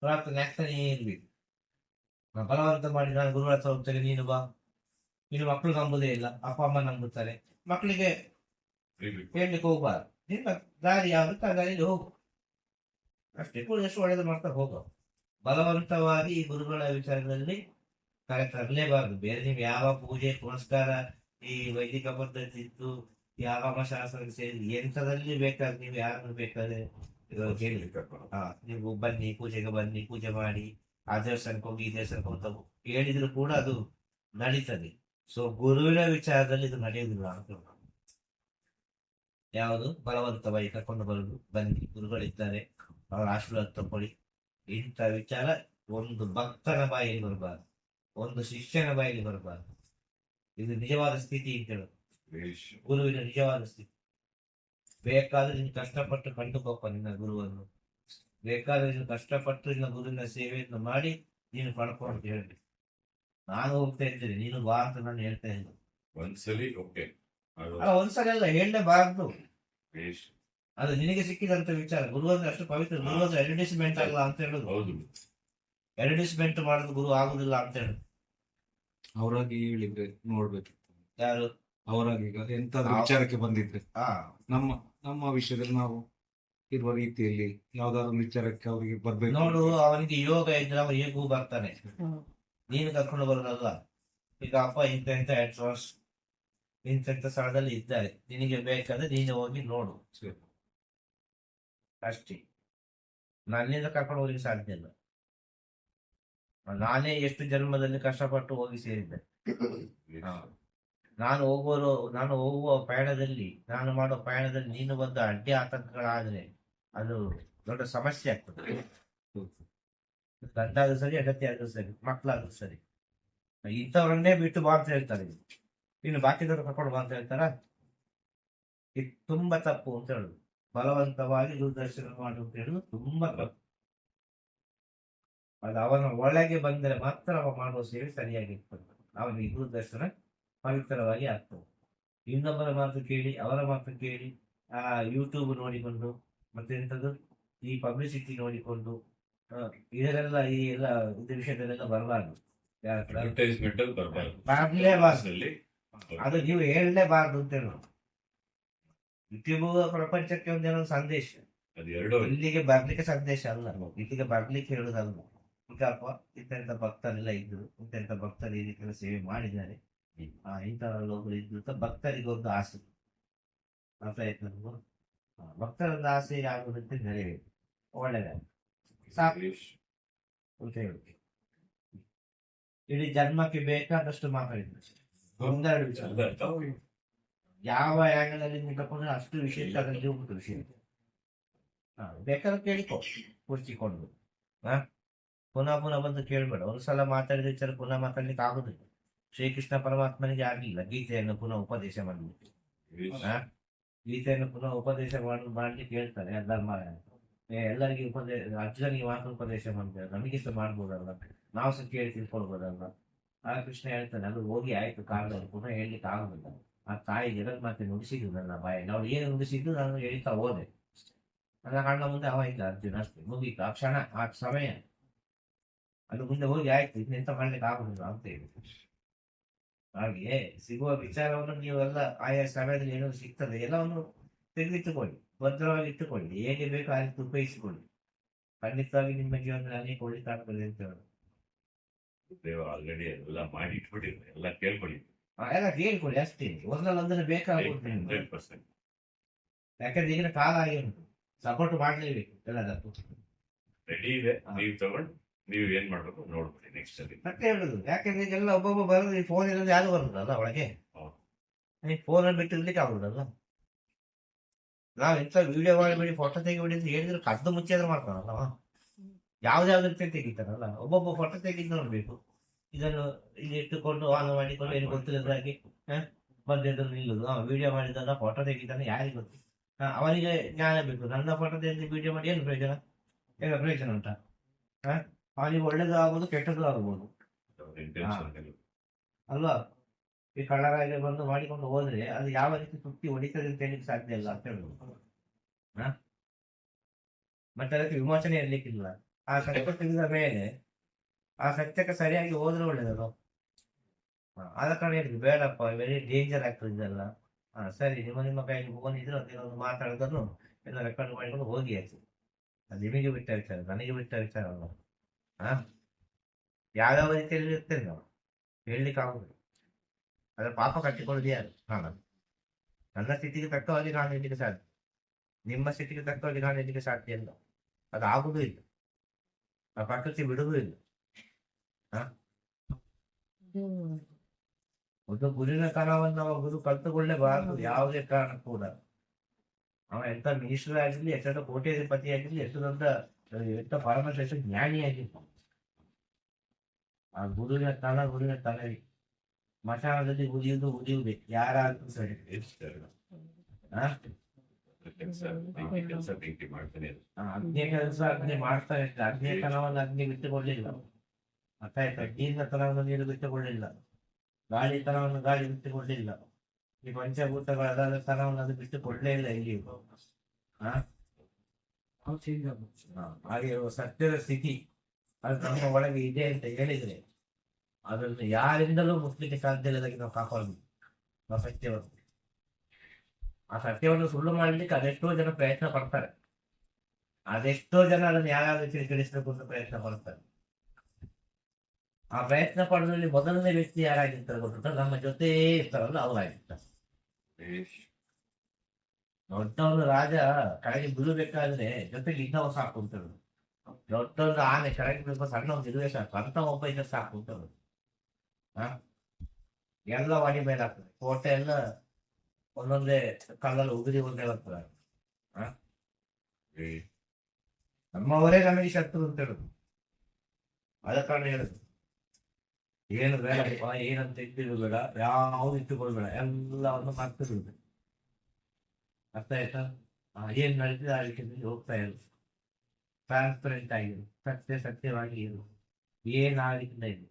ಪ್ರಾರ್ಥನೆ ಆಗ್ತಾನೆ ಇರ್ಬೇಕು ನಾ ಬಲವಂತ ಮಾಡಿ ನಾನು ಗುರುಗಳ ಹೋಗ್ತೇನೆ, ನೀನು ಬಾ. ನೀನು ಮಕ್ಕಳು ನಂಬುದೇ ಇಲ್ಲ, ಅಪ್ಪ, ಅಮ್ಮ ನಂಬುತ್ತಾರೆ. ಮಕ್ಕಳಿಗೆ ಹೇಳಲಿಕ್ಕೆ ಹೋಗ್ಬಾರ್ದು. ನಿನ್ನ ದಾರಿ ಯಾವುದು? ಆ ದಾರಿಯಲ್ಲಿ ಹೋಗು. ಅಷ್ಟೇ ಕೂಡ ಎಷ್ಟು ಒಳ್ಳೇದು ಮಾಡ್ತಾ ಹೋಗು. ಬಲವಂತವಾಗಿ ಗುರುಗಳ ವಿಚಾರದಲ್ಲಿ ಕರೆ ತರಲೇಬಾರದು. ಬೇರೆ ನೀವು ಯಾವ ಪೂಜೆ ಪುನಸ್ಕಾರ ಈ ವೈದಿಕ ಪದ್ಧತಿ ಇದ್ದು ಯಾವ ಶಾಸ್ತ್ರ ಸೇರಿ ಎಂಥದಲ್ಲಿ ಬೇಕಾದ್ರೆ ನೀವು ಯಾರನ್ನು ಬೇಕಾದ್ರೆ ಕೇಳಿ. ಹೇಳಿ ಹಾ ನೀವು ಬನ್ನಿ ಪೂಜೆಗೆ ಬನ್ನಿ ಪೂಜೆ ಮಾಡಿ ಆ ದೇವಸ್ಥಾನಕ್ಕೆ ಹೋಗಿ ಈ ದೇವಸ್ಥಾನಕ್ಕೆ ಹೋಗ್ತಾ ಹೋಗು. ಹೇಳಿದ್ರು ಕೂಡ ಅದು ನಡೀತದೆ. ಸೊ ಗುರುವಿನ ವಿಚಾರದಲ್ಲಿ ಇದು ನಡೆಯುವುದಿಲ್ಲ ಅಂತ ಯಾವುದು? ಬಲವಂತವಾಗಿ ಕರ್ಕೊಂಡು ಬರುದು ಬನ್ನಿ ಗುರುಗಳಿದ್ದಾರೆ. ಅವರ ಆಶೀರ್ವಾದ ತಗೊಳ್ಳಿ. ಇಂಥ ವಿಚಾರ ಒಂದು ಭಕ್ತನ ಬಾಯಲ್ಲಿ ಬರಬಾರದು. ಒಂದು ಶಿಷ್ಯನ ಬಾಯಲ್ಲಿ ಬರಬಾರ್ದು. ಇದು ನಿಜವಾದ ಸ್ಥಿತಿ ಅಂತ ಹೇಳೋದು. ಗುರುವಿನ ನಿಜವಾದ ಸ್ಥಿತಿ ಬೇಕಾದ್ರೆ ನೀನು ಕಷ್ಟಪಟ್ಟು ಕಂಡುಕೋಪ ನಿನ್ನ ಗುರುವನ್ನು. ಬೇಕಾದ್ರೆ ನೀನು ಕಷ್ಟಪಟ್ಟು ನಿನ್ನ ಗುರುವಿನ ಸೇವೆಯನ್ನು ಮಾಡಿ ನೀನು ಪಡ್ಕೊಂಡು ಹೇಳಿ ನಾನು ಹೋಗ್ತಾ ಇದ್ದೇನೆ ನೀನು ಬಾ ಅಂತ ನಾನು ಹೇಳ್ತಾ ಇದ್ದೆ ಒಂದ್ಸಲಿ ಓಕೆ. ಅಲ್ಲ ಒಂದ್ಸಲ ಎಲ್ಲ ಹೇಳಲೇಬಾರ್ದು ಅದು ನಿನಗೆ ಸಿಕ್ಕಿದಂತ ವಿಚಾರ. ಗುರು ಅಂದ್ರೆ ಅಷ್ಟು ಪವಿತ್ರ ಗುರು ಅಂದ್ರೆ ಅಡ್ವರ್ಟೈಸ್ಮೆಂಟ್ ಆಗಲ್ಲ ಅಂತ ಹೇಳುದು. ಹೌದು. ಅಡ್ವರ್ಟೈಸ್ಮೆಂಟ್ ಮಾಡೋದು ಗುರು ಆಗುದಿಲ್ಲ ಅಂತ ಹೇಳುದು. ಅವರಾಗಿ ಹೇಳಿದ್ರೆ ನೋಡ್ಬೇಕು ಯಾರು? ಅವರಾಗಿ ಈಗ ಎಂತಾದ್ರೂ ವಿಚಾರಕ್ಕೆ ಬಂದಿದ್ರೆ. ಆ. ನಮ್ಮ ನಮ್ಮ ವಿಷಯದಲ್ಲಿ ನಾವು ಇರುವ ರೀತಿಯಲ್ಲಿ ಯಾವ್ದಾದ್ರು ವಿಚಾರಕ್ಕೆ ಅವರಿಗೆ ಬರ್ಬೇಕು. ನೋಡು ಅವನಿಗೆ ಯೋಗ ಇದ್ರೆ ಅವ ಹೇಗೂ ಬರ್ತಾನೆ. ನೀನು ಕರ್ಕೊಂಡು ಬರೋದಲ್ಲ. ಈಗ ಅಪ್ಪ ಇಂತ ಇಂತ ಅಡ್ವಾನ್ಸ್ ಇಂತ ಇಂತ ಸ್ಥಳದಲ್ಲಿ ಇದ್ದಾರೆ. ನಿನಗೆ ಬೇಕಾದ್ರೆ ನೀನು ಹೋಗಿ ನೋಡು. ಸರಿ. ಅಷ್ಟೇ. ನನ್ನಿಂದ ಕರ್ಕೊಂಡು ಹೋಗಿ ಸಾಧ್ಯ ಇಲ್ಲ. ನಾನೇ ಎಷ್ಟು ಜನ್ಮದಲ್ಲಿ ಕಷ್ಟಪಟ್ಟು ಹೋಗಿ ಸೇರಿದ್ದೆ. (laughs) ಹಾ. ನಾನು ಹೋಗುವ ನಾನು ಹೋಗುವ ಪಯಣದಲ್ಲಿ, ನಾನು ಮಾಡೋ ಪಯಣದಲ್ಲಿ ನೀನು ಬಂದ ಅಡ್ಡಿ ಆತಂಕಗಳಾದ್ರೆ ಅದು ದೊಡ್ಡ ಸಮಸ್ಯೆ ಆಗ್ತದೆ. ಗಂಡ ಸರಿ ಹೆಂಡತಿ ಆದ್ರೂ ಸರಿ, ಮಕ್ಕಳಾದ್ರೂ ಸರಿ. ಇಂಥವ್ರನ್ನೇ ಬಿಟ್ಟು ಬಾ ಅಂತ ಹೇಳ್ತಾರೆ ಇನ್ನು ಬಾಕಿದವ್ರು ಕರ್ಕೊಂಡು ಬಾ ಅಂತ ಹೇಳ್ತಾರ? ಇದು ತುಂಬಾ ತಪ್ಪು ಅಂತ ಹೇಳುದು. ಬಲವಂತವಾಗಿ ದೂರದರ್ಶನ ಮಾಡು ಅಂತ ಹೇಳುದು ತುಂಬಾ ತಪ್ಪು. ಅದು ಅವನ ಒಳಗೆ ಬಂದರೆ ಮಾತ್ರ ಅವ ಮಾಡುವ ಸೇವೆ ಸರಿಯಾಗಿರ್ತದೆ. ಅವನಿಗೆ ದೂರದರ್ಶನ ಪವಿತ್ರವಾಗಿ ಆಗ್ತದೆ ಇನ್ನೊಬ್ಬರ ಮಾತು ಕೇಳಿ ಅವರ ಮಾತು ಕೇಳಿ ಆ ಯೂಟ್ಯೂಬ್ ನೋಡಿಕೊಂಡು ಮತ್ತೆ ಎಂಥದ್ದು ಈ ಪಬ್ಲಿಸಿಟಿ ನೋಡಿಕೊಂಡು ಇದರೆಲ್ಲ ಈ ಎಲ್ಲ ಇದ್ರ ವಿಷಯದಲ್ಲೆಲ್ಲ ಬರಬಾರ್ದು. ಅದು ನೀವು ಹೇಳಲೇಬಾರ್ದು ಅಂತ ಹೇಳೋದು. ಯೂಟ್ಯೂಬ್ ಪ್ರಪಂಚಕ್ಕೆ ಒಂದೇನೋ ಸಂದೇಶ. ಇಲ್ಲಿಗೆ ಬರ್ಲಿಕ್ಕೆ ಸಂದೇಶ ಅಲ್ಲ. ಇಲ್ಲಿಗೆ ಬರ್ಲಿಕ್ಕೆ ಹೇಳುದಲ್ಲ ಈಗಪ್ಪ ಇಂತೆಂತ ಭಕ್ತರೆಲ್ಲ ಇದ್ರು ಇಂತ ಭಕ್ತರು ಈ ರೀತಿಯ ಸೇವೆ ಮಾಡಿದ್ದಾರೆ. ಆ ಒಬ್ರು ಇದ್ರು ಅಂತ ಭಕ್ತರಿಗೆ ಒಂದು ಆಸೆ ಅರ್ಥ ಪ್ರಯತ್ನ? ಆ, ಭಕ್ತರೊಂದು ಆಸೆ ಆಗುದಂತೆ ನೆರವೇರಿ ಒಳ್ಳೆಯದಾಯ್ತು ಸಾಕು ಅಂತ ಹೇಳಿ ಇಡೀ ಜನ್ಮಕ್ಕೆ ಬೇಕಾದಷ್ಟು ಮಾತಾಡಿದ್ರು ಒಂದೆರಡು ವಿಚಾರ ಯಾವ ಆಂಗಲ್ ಅಲ್ಲಿ ನೀವು ತಕೊಂಡ್ರೆ ಅಷ್ಟು ವಿಶೇಷ ಅದರಲ್ಲಿ ಉಂಟು ವಿಷಯ ಹಾ, ಬೇಕಾದ್ರೆ ಕೇಳಿಕೊ ಕುರ್ಚಿಕೊಂಡು ಹಾ ಪುನಃ ಪುನಃ ಬಂದು ಕೇಳ್ಬೇಡ ಒಂದ್ಸಲ ಮಾತಾಡಿದ ವಿಚಾರ ಪುನಃ ಮಾತಾಡ್ಲಿಕ್ಕೆ ಆಗುದಿಲ್ಲ ಶ್ರೀಕೃಷ್ಣ ಪರಮಾತ್ಮನಿಗೆ ಆಗ್ಲಿಲ್ಲ. ಗೀತೆಯನ್ನು ಪುನಃ ಉಪದೇಶ ಮಾಡಲಿಕ್ಕೆ. ಗೀತೆಯನ್ನು ಪುನಃ ಉಪದೇಶ ಮಾಡಿ ಮಾಡ್ಲಿಕ್ಕೆ ಹೇಳ್ತಾರೆ ಧರ್ಮ ಎಲ್ಲರಿಗೆ ಉಪದೇಶ ಅರ್ಜುನಿಗೆ ಮಾತ್ರ ಉಪದೇಶ ಮಾಡ್ತಾರೆ. ನಮಗೆ ಸಹ ಮಾಡ್ಬೋದಲ್ಲ ನಾವು ಸಹ ಕೇಳಿ ತಿಳ್ಕೊಳ್ಬೋದಲ್ಲ ಆ ಕೃಷ್ಣ ಹೇಳ್ತಾನೆ ಅದು ಹೋಗಿ ಆಯ್ತು ಕಾಲದಲ್ಲಿ ಪುನಃ ಹೇಳ್ಲಿಕ್ಕೆ ಆಗುದಿಲ್ಲ. ಆ ತಾಯಿ ಜಗತ್ ಮಾತೆ ನುಡಿಸಿದ್ದು ನನ್ನ ಬಾಯಿ ನಾವು ಏನು ನುಡಿಸಿದ್ದು ನಾನು ಹೇಳ್ತಾ ಹೋದೆ. ನನ್ನ ಕಾರಣ ಮುಂದೆ ಅವ ಇದ್ದ ಅರ್ಜುನ ಅಷ್ಟೇ. ಮುಗೀತು. ಆ ಕ್ಷಣ ಆ ಸಮಯ. ಅದು ಮುಂದೆ ಹೋಗಿ ಆಯ್ತು. ಇನ್ನೆಂತ ಮಾಡ್ಲಿಕ್ಕೆ ಆಗುದಿಲ್ಲ ಅಂತ ಹೇಳಿ. ಹಾಗೆ ಸಿಗುವ ವಿಚಾರವನ್ನು ನೀವೆಲ್ಲ ಆಯಾ ಸಮಯದಲ್ಲಿ ಏನೋ ಸಿಗ್ತದೆ ಎಲ್ಲವನ್ನು ತೆಗೆದಿಟ್ಟುಕೊಳ್ಳಿ ಭದ್ರವಾಗಿ ಇಟ್ಟುಕೊಳ್ಳಿ ಹೇಗೆ ಬೇಕೋ ಆ ರೀತಿ ಉಪಯೋಗಿಸಿಕೊಳ್ಳಿ ಖಂಡಿತವಾಗಿ ನಿಮ್ಮ ಜೀವನದಲ್ಲಿ ಅನೇಕ ಒಳಿತಾಗ್ತದೆ ಅಂತ ಹೇಳಿ ದೇವ ಆಲ್ರೆಡಿ ಎಲ್ಲ ಮಾಡಿ ಇಟ್ಬಿಟ್ಟಿದ್ರು ಎಲ್ಲ ಕೇಳ್ಕೊಳ್ಳಿ. ಎಲ್ಲ ಕೇಳ್ಕೊಳ್ಳಿ ಅಷ್ಟೇ ಒಂದಲ್ಲ ಒಂದನ್ನು ಬೇಕಾಗುತ್ತೆ ನಿಮ್ಗೆ. Hundred percent. ಯಾಕಂದ್ರೆ ಈಗಿನ ಕಾಲ ಆಗಿ ಉಂಟು ಸಪೋರ್ಟ್ ಮಾಡಲೇಬೇಕು ಎಲ್ಲದಕ್ಕೂ ರೆಡಿ ಇದೆ ನೀವು ತಗೊಂಡು ನೀವು ಏನ್ ಮಾಡ್ಬೇಕು ನೋಡ್ಬಿಡಿ ನೆಕ್ಸ್ಟ್ ಅಲ್ಲಿ. ಮತ್ತೆ ಹೇಳುದು ಯಾಕಂದ್ರೆ ಎಲ್ಲ ಒಬ್ಬೊಬ್ಬ ಬರೋದು ಈ ಫೋನ್ ಇರೋದು ಯಾರು ಬರುದಲ್ಲ ಒಳಗೆ. ಈ ಫೋನ್ ಅಲ್ಲಿ ಬಿಟ್ಟು ಇರ್ಲಿಕ್ಕೆ ಆಗುದಲ್ಲ? ನಾವ್ ಎಂತ ವಿಡಿಯೋ ಮಾಡಿಬಿಡಿ ಫೋಟೋ ತೆಗಿಬಿಡಿ ಅಂತ ಹೇಳಿದ್ರೆ ಕದ್ದು ಮುಚ್ಚಿ ಆದ್ರೂ ಮಾಡ್ತಾನಲ್ಲ ಅವ. ಯಾವ್ದಾವ್ದು ರೀತಿ ತೆಗಿತಾರಲ್ಲ? ಒಬ್ಬೊಬ್ಬ ಫೋಟೋ ತೆಗಿದ್ ನೋಡ್ಬೇಕು. ಇದನ್ನು ಇಲ್ಲಿ ಇಟ್ಟುಕೊಂಡು ಆನ್ ಮಾಡಿಕೊಂಡು ಏನು ಗೊತ್ತಿಲ್ಲದಾಗಿ ಬಂದಿದ್ರು ನಿಲ್ಲುದು. ವಿಡಿಯೋ ಮಾಡಿದಲ್ಲ ಫೋಟೋ ತೆಗಿತಾನೆ ಯಾರಿಗೆ ಗೊತ್ತು. ಅವರಿಗೆ ಅವನಿಗೆ ಜ್ಞಾನ ಬೇಕು. ನನ್ನ ಫೋಟೋ ತೆಗೆದು ವಿಡಿಯೋ ಮಾಡಿ ಏನು ಪ್ರಯೋಜನ? ಏನು ಪ್ರಯೋಜನ ಉಂಟಾ? ಹ? ಅವನಿಗೆ ಒಳ್ಳೇದು ಆಗ್ಬೋದು ಕೆಟ್ಟದ್ದು ಆಗ್ಬೋದು ಅಲ್ವಾ ಈ ಕಳ್ಳರಾಗಿ ಬಂದು ಮಾಡಿಕೊಂಡು ಹೋದ್ರೆ ಅದು ಯಾವ ರೀತಿ ತೃಪ್ತಿ ಹೊಡಿತದೆ ಅಂತ ಹೇಳಿಕ್ ಸಾಧ್ಯ ಇಲ್ಲ ಅಂತ ಹೇಳುದು. ಹ? ಮತ್ತೆ ಅದಕ್ಕೆ ವಿಮೋಚನೆ ಇರ್ಲಿಕ್ಕಿಲ್ಲ. ಆ ಸತ್ಯ (laughs) ತಿಳಿದ ಮೇಲೆ ಆ ಸತ್ಯಕ್ಕೆ ಸರಿಯಾಗಿ ಹೋದ್ರೆ ಒಳ್ಳೇದಲ್ಲ ಆದ ಕಾರಣ ಹೇಳಿದ್ರು ಬೇಡಪ್ಪ ವೆರಿ ಡೇಂಜರ್ ಆಗ್ತದೆ ಇದೆಲ್ಲ. ಹಾ ಸರಿ ನಿಮ್ಮ ನಿಮ್ಮ ಕೈಯಲ್ಲಿ ಫೋನ್ ಇದ್ರೆ ಅದನ್ನು ಮಾತಾಡೋದನ್ನು ಎಲ್ಲ ರೆಕಾರ್ಡ್ ಮಾಡಿಕೊಂಡು ಹೋಗಿ ಆಯ್ತು. ಅದು ನಿಮಗೆ ಬಿಟ್ಟ ವಿಚಾರ ನನಗೆ ಬಿಟ್ಟ ವಿಚಾರ ಅಲ್ಲ ಯಾವ್ಯಾವ ರೀತಿಯಲ್ಲಿ ಇರ್ತೇನೆ ನಾವು? ಹೇಳಲಿಕ್ಕೆ ಆಗುದಿಲ್ಲ. ಅದರ ಪಾಪ ಕಟ್ಟಿಕೊಳ್ಳೋದು ಯಾರು? ನಾನು. ನನ್ನ ಸ್ಥಿತಿಗೆ ತಕ್ಕವಾಗಿ ನಾನು ಇಲ್ಲಿಗೆ ಸಾಧ್ಯ. ನಿಮ್ಮ ಸ್ಥಿತಿಗೆ ತಕ್ಕವಾಗಿ ನಾನು ಇಲ್ಲಿಗೆ ಸಾಧ್ಯ ಇಲ್ಲ. ಅದು ಆಗುದೂ ಇಲ್ಲ. ಆ ಪ್ರಕೃತಿ ಬಿಡುದೂ ಇಲ್ಲ. ಒಂದು ಗುರಿನ ತನವನ್ನು ಅವ ಗುರು ಕಲ್ತುಕೊಳ್ಳೇಬಾರದು. ಯಾವುದೇ ಕಾರಣ ಕೂಡ. ಅವ ಎಂತ ಮಿನಿಸ್ಟರ್ ಆಗಿರ್ಲಿ ಎಷ್ಟೊಂದು ಕೋಟ್ಯಾಧಿಪತಿ ಆಗಿರ್ಲಿ ಎಷ್ಟು ದೊಡ್ಡ ಎಂತ ಪರಮಶ್ರೇಷ್ಠ ಜ್ಞಾನಿ ಆಗಿರ್ಲಿ ಆ ಗುರುವಿನ ತನ ಗುರುವಿನ ತನವಿ ಮಶಾನದಲ್ಲಿ ಉಳಿಯುವುದು ಉಳಿಯುವುದೇ ಯಾರಾದ್ರೂ ಸರಿ. ಅಗ್ನಿ ಕೆಲಸ ಅಗ್ನಿ ಮಾಡ್ತಾ ಇದ್ದ. ಅಗ್ನಿಯ ತನವನ್ನು ಅಗ್ನಿ ಬಿಟ್ಟುಕೊಳ್ಳಿಲ್ಲ. ಅರ್ಥ ಆಯ್ತಾ. ನೀರಿನ ತನವನ್ನು ನೀರು ಬಿಟ್ಟುಕೊಳ್ಳಿಲ್ಲ. ಗಾಳಿ ತನವನ್ನು ಗಾಳಿ ಬಿಟ್ಟುಕೊಳ್ಳಿಲ್ಲ. ಈ ಪಂಚಭೂತಗಳಾದ ತನವನ್ನು ಅದು ಬಿಟ್ಟುಕೊಳ್ಳೇ ಇಲ್ಲ ಇಲ್ಲಿಯೂ ಆ? ಆ, ಹಾಗೆ ಆಗಿರುವ ಸತ್ಯದ ಸ್ಥಿತಿ ಅದು ನಮ್ಮ ಒಳಗೆ ಇದೆ ಅಂತ ಹೇಳಿದ್ರೆ ಅದನ್ನು ಯಾರಿಂದಲೂ ಮುಟ್ಲಿಕ್ಕೆ ಸಾಧ್ಯ ಇಲ್ಲದಾಗಿ ನಾವು ಕಾಪಾಡಬೇಕು. ನಾವು ಸತ್ಯವನ್ನು. ಆ ಸತ್ಯವನ್ನು ಸುಳ್ಳು ಮಾಡಲಿಕ್ಕೆ ಅದೆಷ್ಟೋ ಜನ ಪ್ರಯತ್ನ ಪಡ್ತಾರೆ. ಅದೆಷ್ಟೋ ಜನ ಅದನ್ನು ಯಾವ ರೀತಿ ತಿಳಿಸಬೇಕು ಅಂತ ಪ್ರಯತ್ನ ಪಡ್ತಾರೆ. ಆ ಪ್ರಯತ್ನ ಪಡೋದ್ರಲ್ಲಿ ಮೊದಲನೇ ವ್ಯಕ್ತಿ ಯಾರಾಗಿರ್ತಾರೆ ಗೊತ್ತುಂಟ? ನಮ್ಮ ಜೊತೆ ಇರ್ತಾರಲ್ಲ ಅವರಾಗಿರ್ತಾರೆ. ದೊಡ್ಡ ಒಂದು ರಾಜ ಕೆಳಗೆ ಬೀಳಬೇಕಾದ್ರೆ ಜೊತೆಗೆ ಇನ್ನೊಬ್ಬ ಸಾಕು ಅಂತ ದೊಡ್ಡವನು ಆನೆ ಕೆಳಗೆ ಸಣ್ಣ ಒಂದು ಇರುವೆ ಸಾಕು. ಅಂತ ಒಬ್ಬ ಇದ್ರೆ ಸಾಕು ಅಂತ ಹ? ಎಲ್ಲ ವಾಣಿ ಮೇಲೆ ಆಗ್ತದೆ ಕೋಟೆ ಎಲ್ಲ ಒಂದೊಂದೇ ಕಲ್ಲಲ್ಲಿ ಉಗುರಿ ಒಂದೇ ಬರ್ತದೆ ನಮ್ಮವರೇ ನಮಗೆ ಶತ್ರು ಅಂತ ಹೇಳುದು ಅದ ಕಾರಣ ಹೇಳುದು ಏನು ಬೇಡ ಏನಂತ ಇಟ್ಟಿರು ಬೇಡ ಯಾವ್ದು ಇಟ್ಟುಕೊಳ್ಬೇಡ ಎಲ್ಲವನ್ನು ಮಾಡ್ತಿರುದು ಅರ್ಥ ಆಯ್ತಾ ಆ, ಏನ್ ನಡೀತಿದೆ ಆ ರೀತಿಯಲ್ಲಿ ಹೋಗ್ತಾ ಇರು ಟ್ರಾನ್ಸ್ಪರೆಂಟ್ ಆಗಿರು ಸತ್ಯ ಸತ್ಯವಾಗಿ ಇರು ಏನಾಗಲಿಕ್ಕಿಲ್ಲ ಇದು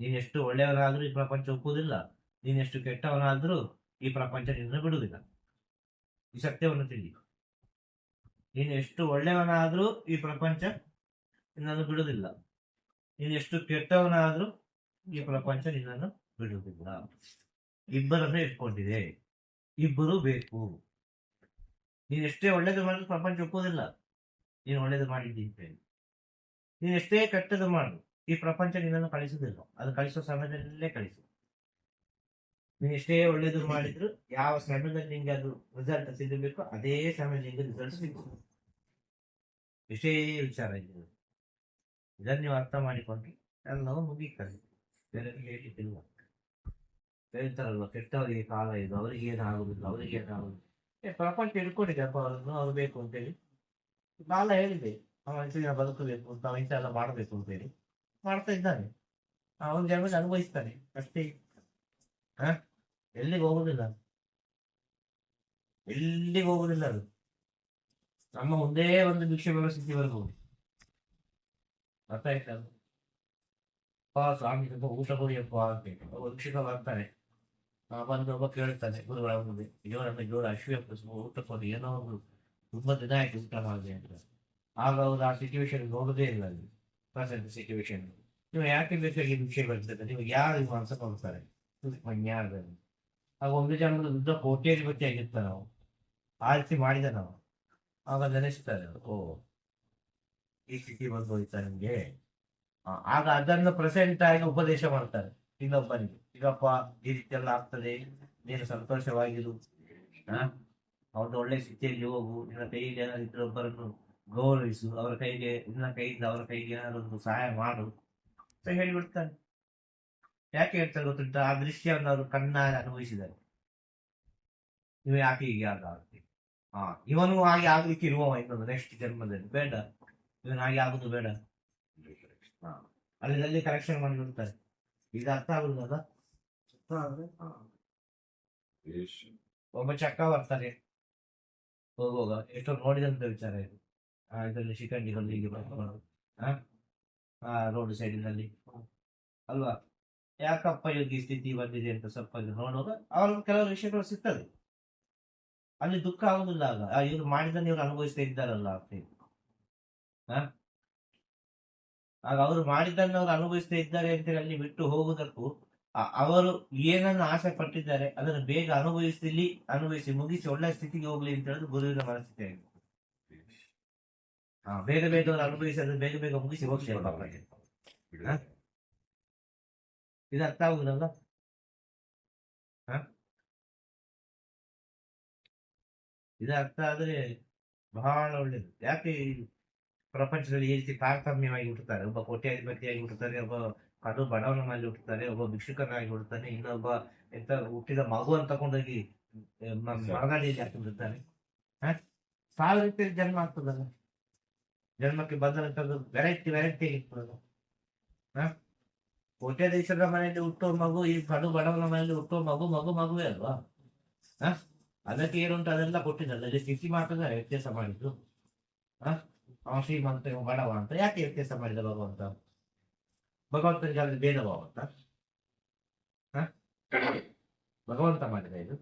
ನೀನ್ ಎಷ್ಟು ಒಳ್ಳೆಯವನಾದರೂ ಈ ಪ್ರಪಂಚ ಒಪ್ಪುವುದಿಲ್ಲ ಎಷ್ಟು ಕೆಟ್ಟವನಾದ್ರೂ ಈ ಪ್ರಪಂಚ ನಿನ್ನ ಬಿಡುವುದಿಲ್ಲ ಈ ಸತ್ಯವನ್ನು ತಿಳಿ ನೀನು ಎಷ್ಟು ಒಳ್ಳೆಯವನಾದರೂ ಈ ಪ್ರಪಂಚ ನಿನ್ನನ್ನು ಬಿಡುವುದಿಲ್ಲ ನೀನು ಎಷ್ಟು ಕೆಟ್ಟವನಾದರೂ ಈ ಪ್ರಪಂಚ ನಿನ್ನನ್ನು ಬಿಡುವುದಿಲ್ಲ ಇಬ್ಬರನ್ನು ಇಟ್ಕೊಂಡಿದೆ ಇಬ್ಬರು ಬೇಕು. ನೀನು ಎಷ್ಟೇ ಒಳ್ಳೇದು ಮಾಡಿದ್ರು ಪ್ರಪಂಚ ಒಪ್ಪೋದಿಲ್ಲ ನೀನು ಒಳ್ಳೇದು ಮಾಡಿದ್ದಿ ಅಂತ ಹೇಳಿ. ನೀನು ಎಷ್ಟೇ ಕೆಟ್ಟದ್ದು ಮಾಡು ಈ ಪ್ರಪಂಚ ನಿನ್ನನ್ನು ಕಳಿಸೋದಿಲ್ಲ ಅದು ಕಳಿಸೋ ಸಮಯದಲ್ಲೇ ಕಳಿಸು. ನೀನು ಎಷ್ಟೇ ಒಳ್ಳೇದು ಮಾಡಿದ್ರು ಯಾವ ಸಮಯದಲ್ಲಿ ನಿಂಗೆ ಅದು ರಿಸಲ್ಟ್ ಸಿಗಬೇಕು ಅದೇ ಸಮಯದಲ್ಲಿ ನಿಂಗೆ ರಿಸಲ್ಟ್ ಸಿಗ್ತದೆ ಎಷ್ಟೇ ವಿಚಾರ ಇದೆ ಇದನ್ನು ನೀವು ಅರ್ಥ ಮಾಡಿಕೊಂಡು ಎಲ್ಲವೂ ಮುಗೀತದೆ ಬೇರೆ ಹೇಳಿದ್ದಿಲ್ಲ ಹೇಳ್ತಾರಲ್ವ ಕೆಟ್ಟವರಿಗೆ ಕಾಲ ಇದು, ಅವರಿಗೆ ಏನಾಗುದಿಲ್ಲ ಅವರಿಗೆ ಏನಾಗುದಿಲ್ಲ. ಏ, ಪ್ರಪಂಚ ಹಿಡ್ಕೊಂಡಿದೆ ಅಪ್ಪ ಅವರನ್ನು, ಅವ್ರು ಬೇಕು ಅಂತೇಳಿ. ಕಾಲ ಹೇಳಿದೆ, ಅವ ಇಂಥ ಬದುಕಬೇಕು ಅಂತ, ಅವ ಇಂಥ ಎಲ್ಲ ಮಾಡಬೇಕು ಅಂತೇಳಿ. ಮಾಡ್ತಾ ಇದ್ದಾನೆ. ಅವನ ಜನ್ಮದಲ್ಲಿ ಅನುಭವಿಸ್ತಾನೆ. ಅಷ್ಟೇ. ಹ? ಎಲ್ಲಿಗೆ ಹೋಗುದಿಲ್ಲ ಎಲ್ಲಿಗೆ ಹೋಗುದಿಲ್ಲ ಅದು? ನಮ್ಮ ಒಂದೇ ಒಂದು ಭಿಕ್ಷೆ ವ್ಯವಸ್ಥೆವರೆಗೂ ಅರ್ಥ ಆಯ್ತಾ? ಸ್ವಾಮಿ, ಸ್ವಲ್ಪ ಊಟ ಕೊಡಿಯಪ್ಪ ಒಬ್ಬ ಭಿಕ್ಷುಕ ಬರ್ತಾನೆ ಆ, ಬಂದು ಒಬ್ಬ ಕೇಳ್ತಾನೆ ಗುರುಗಳ ಮುಂದೆ ಅಯ್ಯೋ ನನ್ನ ಅಶ್ವಿಯ ಕೊಡಿ ಏನೋ ಒಂದು ತುಂಬಾ ದಿನ ಆಯ್ತು ಊಟ ಮಾಡಿದೆ ಅಂತ. ಆಗ ಅವ್ರು ಆ ಸಿಚುವೇಶನ್ ನೋಡುದೇ ಇಲ್ಲ ಅಲ್ಲಿ ಪ್ರೆಸೆಂಟ್ ಸಿಚುವೇಶನ್ ನೀವು ಯಾಕೆ ಬೇಕಾಗಿ ವಿಷಯ ಬರ್ತದೆ? ನೀವು ಯಾರು ಇವ ಅಂತ ಕೊಡ್ತಾರೆ? ಯಾರದಲ್ಲಿ ಆಗ ಒಂದು ಜನರು ದುಡ್ಡ ಕೋಟ್ಯಾಧಿಪತಿ ಆಗಿರ್ತ ನಾವು ಆಳ್ತಿ ಮಾಡಿದ ನಾವು. ಆಗ ನೆನೆಸ್ತಾರೆ ಓ ಈ ಸ್ಥಿತಿ ಬಂದು ಹೋಯ್ತಾ ನಿಮಗೆ? ಆ, ಆಗ ಅದನ್ನು ಪ್ರೆಸೆಂಟ್ ಆಗಿ ಉಪದೇಶ ಮಾಡ್ತಾರೆ. ಇನ್ನೊಬ್ಬನಿಗೆ ಈಗಪ್ಪ ಈ ರೀತಿ ಎಲ್ಲ ಆಗ್ತದೆ. ನೀನು ಸಂತೋಷವಾಗಿರು. ಅವ್ರದ್ದು ಒಳ್ಳೆ ಸ್ಥಿತಿಯಲ್ಲಿ ಹೋಗು. ನಿನ್ನ ಕೈಗೆ ಏನಾದ್ರು ಇದ್ರೊಬ್ಬರನ್ನು ಗೌರವಿಸು. ಅವರ ಕೈಗೆ, ನಿನ್ನ ಕೈಯಿಂದ ಅವರ ಕೈಗೆ ಏನಾದ್ರು ಸಹಾಯ ಮಾಡು ಅಂತ ಹೇಳಿಬಿಡ್ತಾನೆ ಯಾಕೆ ಹೇಳ್ತಾರೆ ಗೊತ್ತುಂಟ? ಆ ದೃಶ್ಯವನ್ನು ಅವರು ಕಣ್ಣಾಗಿ ಅನುಭವಿಸಿದ್ದಾರೆ. ನೀವು ಯಾಕೆ ಹೀಗೆ ಆಗ ಆಗ್ತೀವಿ ಹಾ ಇವನು ಹಾಗೆ ಆಗ್ಲಿಕ್ಕೆ ಇರುವವ ಇನ್ನೊಂದು ನೆಕ್ಸ್ಟ್ ಜನ್ಮದಲ್ಲಿ. ಬೇಡ. ಇವನು ಹಾಗೆ ಆಗುದು ಬೇಡ. ಅಲ್ಲಿ ಕರೆಕ್ಷನ್ ಮಾಡಿಬಿಡ್ತಾರೆ ಈಗ ಅರ್ಥ ಆಗುದಲ್ಲ ಒಮ್ಮೆ ಚಕ್ಕ ಬರ್ತಾರೆ ಹೋಗುವಾಗ ಎಷ್ಟೋ ನೋಡಿದಂತ ವಿಚಾರ ಇದು ಆ, ಇದರಲ್ಲಿ ಶಿಖಂಡಿಗಳು ಹೀಗೆ ಬರ್ಕೊಂಡು ಆ ರೋಡ್ ಸೈಡಿನಲ್ಲಿ ಅಲ್ವಾ ಯಾಕಪ್ಪ ಯೋಗಿ ಸ್ಥಿತಿ ಬಂದಿದೆ ಅಂತ ಸ್ವಲ್ಪ ನೋಡುವಾಗ ಅವ್ರಿಗೆ ಕೆಲವು ವಿಷಯಗಳು ಸಿಗ್ತದೆ ಅಲ್ಲಿ ದುಃಖ ಆಗುದಿಲ್ಲ ಆಗ ಆ, ಇವ್ರು ಮಾಡಿದ್ದನ್ನು ಇವ್ರು ಅನುಭವಿಸ್ತಾ ಇದ್ದಾರಲ್ಲ ಅಂತ ಹೇಳಿ. ಹ? ಆಗ ಅವರು ಮಾಡಿದ್ದನ್ನು ಅವರು ಅನುಭವಿಸ್ತಾ ಇದ್ದಾರೆ ಅಂತೇಳಿ ಅಲ್ಲಿ ಬಿಟ್ಟು ಹೋಗುವುದಕ್ಕೂ ಅವರು ಏನನ್ನು ಆಸೆ ಪಟ್ಟಿದ್ದಾರೆ ಅದನ್ನು ಬೇಗ ಅನುಭವಿಸಲಿ ಅನುಭವಿಸಿ ಮುಗಿಸಿ ಒಳ್ಳೆ ಸ್ಥಿತಿಗೆ ಹೋಗ್ಲಿ ಅಂತ ಹೇಳೋದು ಗುರುವಿನ ಮನಸ್ಥಿತಿ ಆಗಿದೆ. ಹಾ ಬೇಗ ಬೇಗ ಅವರು ಅನುಭವಿಸಿ ಅದನ್ನು ಬೇಗ ಬೇಗ ಮುಗಿಸಿ ಹೋಗ್ತಾರೆ ಪಾಪ. ಹ? ಇದು ಅರ್ಥ ಆಗುದಲ್ಲ ಇದು ಅರ್ಥ ಆದ್ರೆ ಬಹಳ ಒಳ್ಳೇದು. ಯಾಕೆ ಪ್ರಪಂಚದಲ್ಲಿ ಈ ರೀತಿ ತಾರತಮ್ಯವಾಗಿ ಹುಟ್ಟುತ್ತಾರೆ. ಒಬ್ಬ ಕೋಟ್ಯಾಧಿಪತಿಯಾಗಿ ಹುಟ್ಟುತ್ತಾರೆ ಒಬ್ಬ ಕಡು ಬಡವನ ಮೇಲೆ ಹುಟ್ಟುತ್ತಾರೆ ಒಬ್ಬ ಭಿಕ್ಷುಕನಾಗಿ ಹುಟ್ಟುತ್ತಾನೆ ಇನ್ನೊಬ್ಬ ಎಂತ ಹುಟ್ಟಿದ ಮಗುವನ್ನು ತಗೊಂಡೋಗಿ ಮರಗಾಡಿಯಲ್ಲಿ ಹಾಕಿ ಸಾವಿರ ರೀತಿಯ ಜನ್ಮ ಆಗ್ತದಲ್ಲ. ಜನ್ಮಕ್ಕೆ ಬಂದಂತದ್ದು ವೆರೈಟಿ ವೆರೈಟಿ ಇರ್ತದಲ್ಲ. ಹ? ಕೋಟ್ಯಾಧೀಶರ ಮನೆಯಲ್ಲಿ ಹುಟ್ಟುವ ಮಗು ಈ ಕಡು ಬಡವನ ಮನೆಯಲ್ಲಿ ಹುಟ್ಟುವ ಮಗು ಮಗು ಮಗುವೇ ಅಲ್ವಾ? ಹ? ಅದಕ್ಕೆ ಏನುಂಟು ಅದೆಲ್ಲ ಕೊಟ್ಟಿದ್ದಲ್ಲ. ಇಲ್ಲಿ ಸ್ಥಿತಿ ಮಾತ್ರ ವ್ಯತ್ಯಾಸ ಮಾಡಿದ್ದು. ಹ? ಅವ ಶ್ರೀಮಂತ ಇವ ಬಡವ ಅಂತ ಯಾಕೆ ವ್ಯತ್ಯಾಸ ಮಾಡಿದ ಭಗವಂತ? ಭಗವಂತನಿಗೆ ಅಲ್ಲಿ ಭೇದ ಭಾವ ಅಂತ? ಭಗವಂತ ಮಾಡಿದ ಇದು?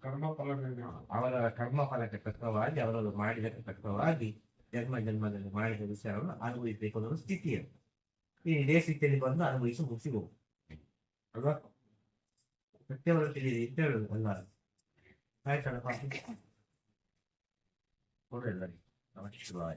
ಕರ್ಮ ಫಲಗಳನ್ನು ಅವರ ಕರ್ಮ ಫಲಕ್ಕೆ ತಕ್ಕವಾಗಿ, ಅವರವರು ಮಾಡಿದಕ್ಕೆ ತಕ್ಕವಾಗಿ, ಜನ್ಮ ಜನ್ಮದಲ್ಲಿ ಮಾಡಿದ ವಿಷಯವನ್ನು ಅನುಭವಿಸಬೇಕು ಅನ್ನೋ ಸ್ಥಿತಿ ಅಂತ ಈ ಇದೇ ಸ್ಥಿತಿಯಲ್ಲಿ ಬಂದು ಅನುಭವಿಸಿ ಮುಗಿಸಿಬಹುದು ಅಲ್ವಾ? ಸತ್ಯವನ್ನು ತಿಳಿಯಿರಿ ಅಂತ ಹೇಳುದು ಅಲ್ಲ ಆಯ್ತಲ್ಲಪ್ಪ ಕೊಡು ಎಲ್ಲರಿಗೆ. not sure.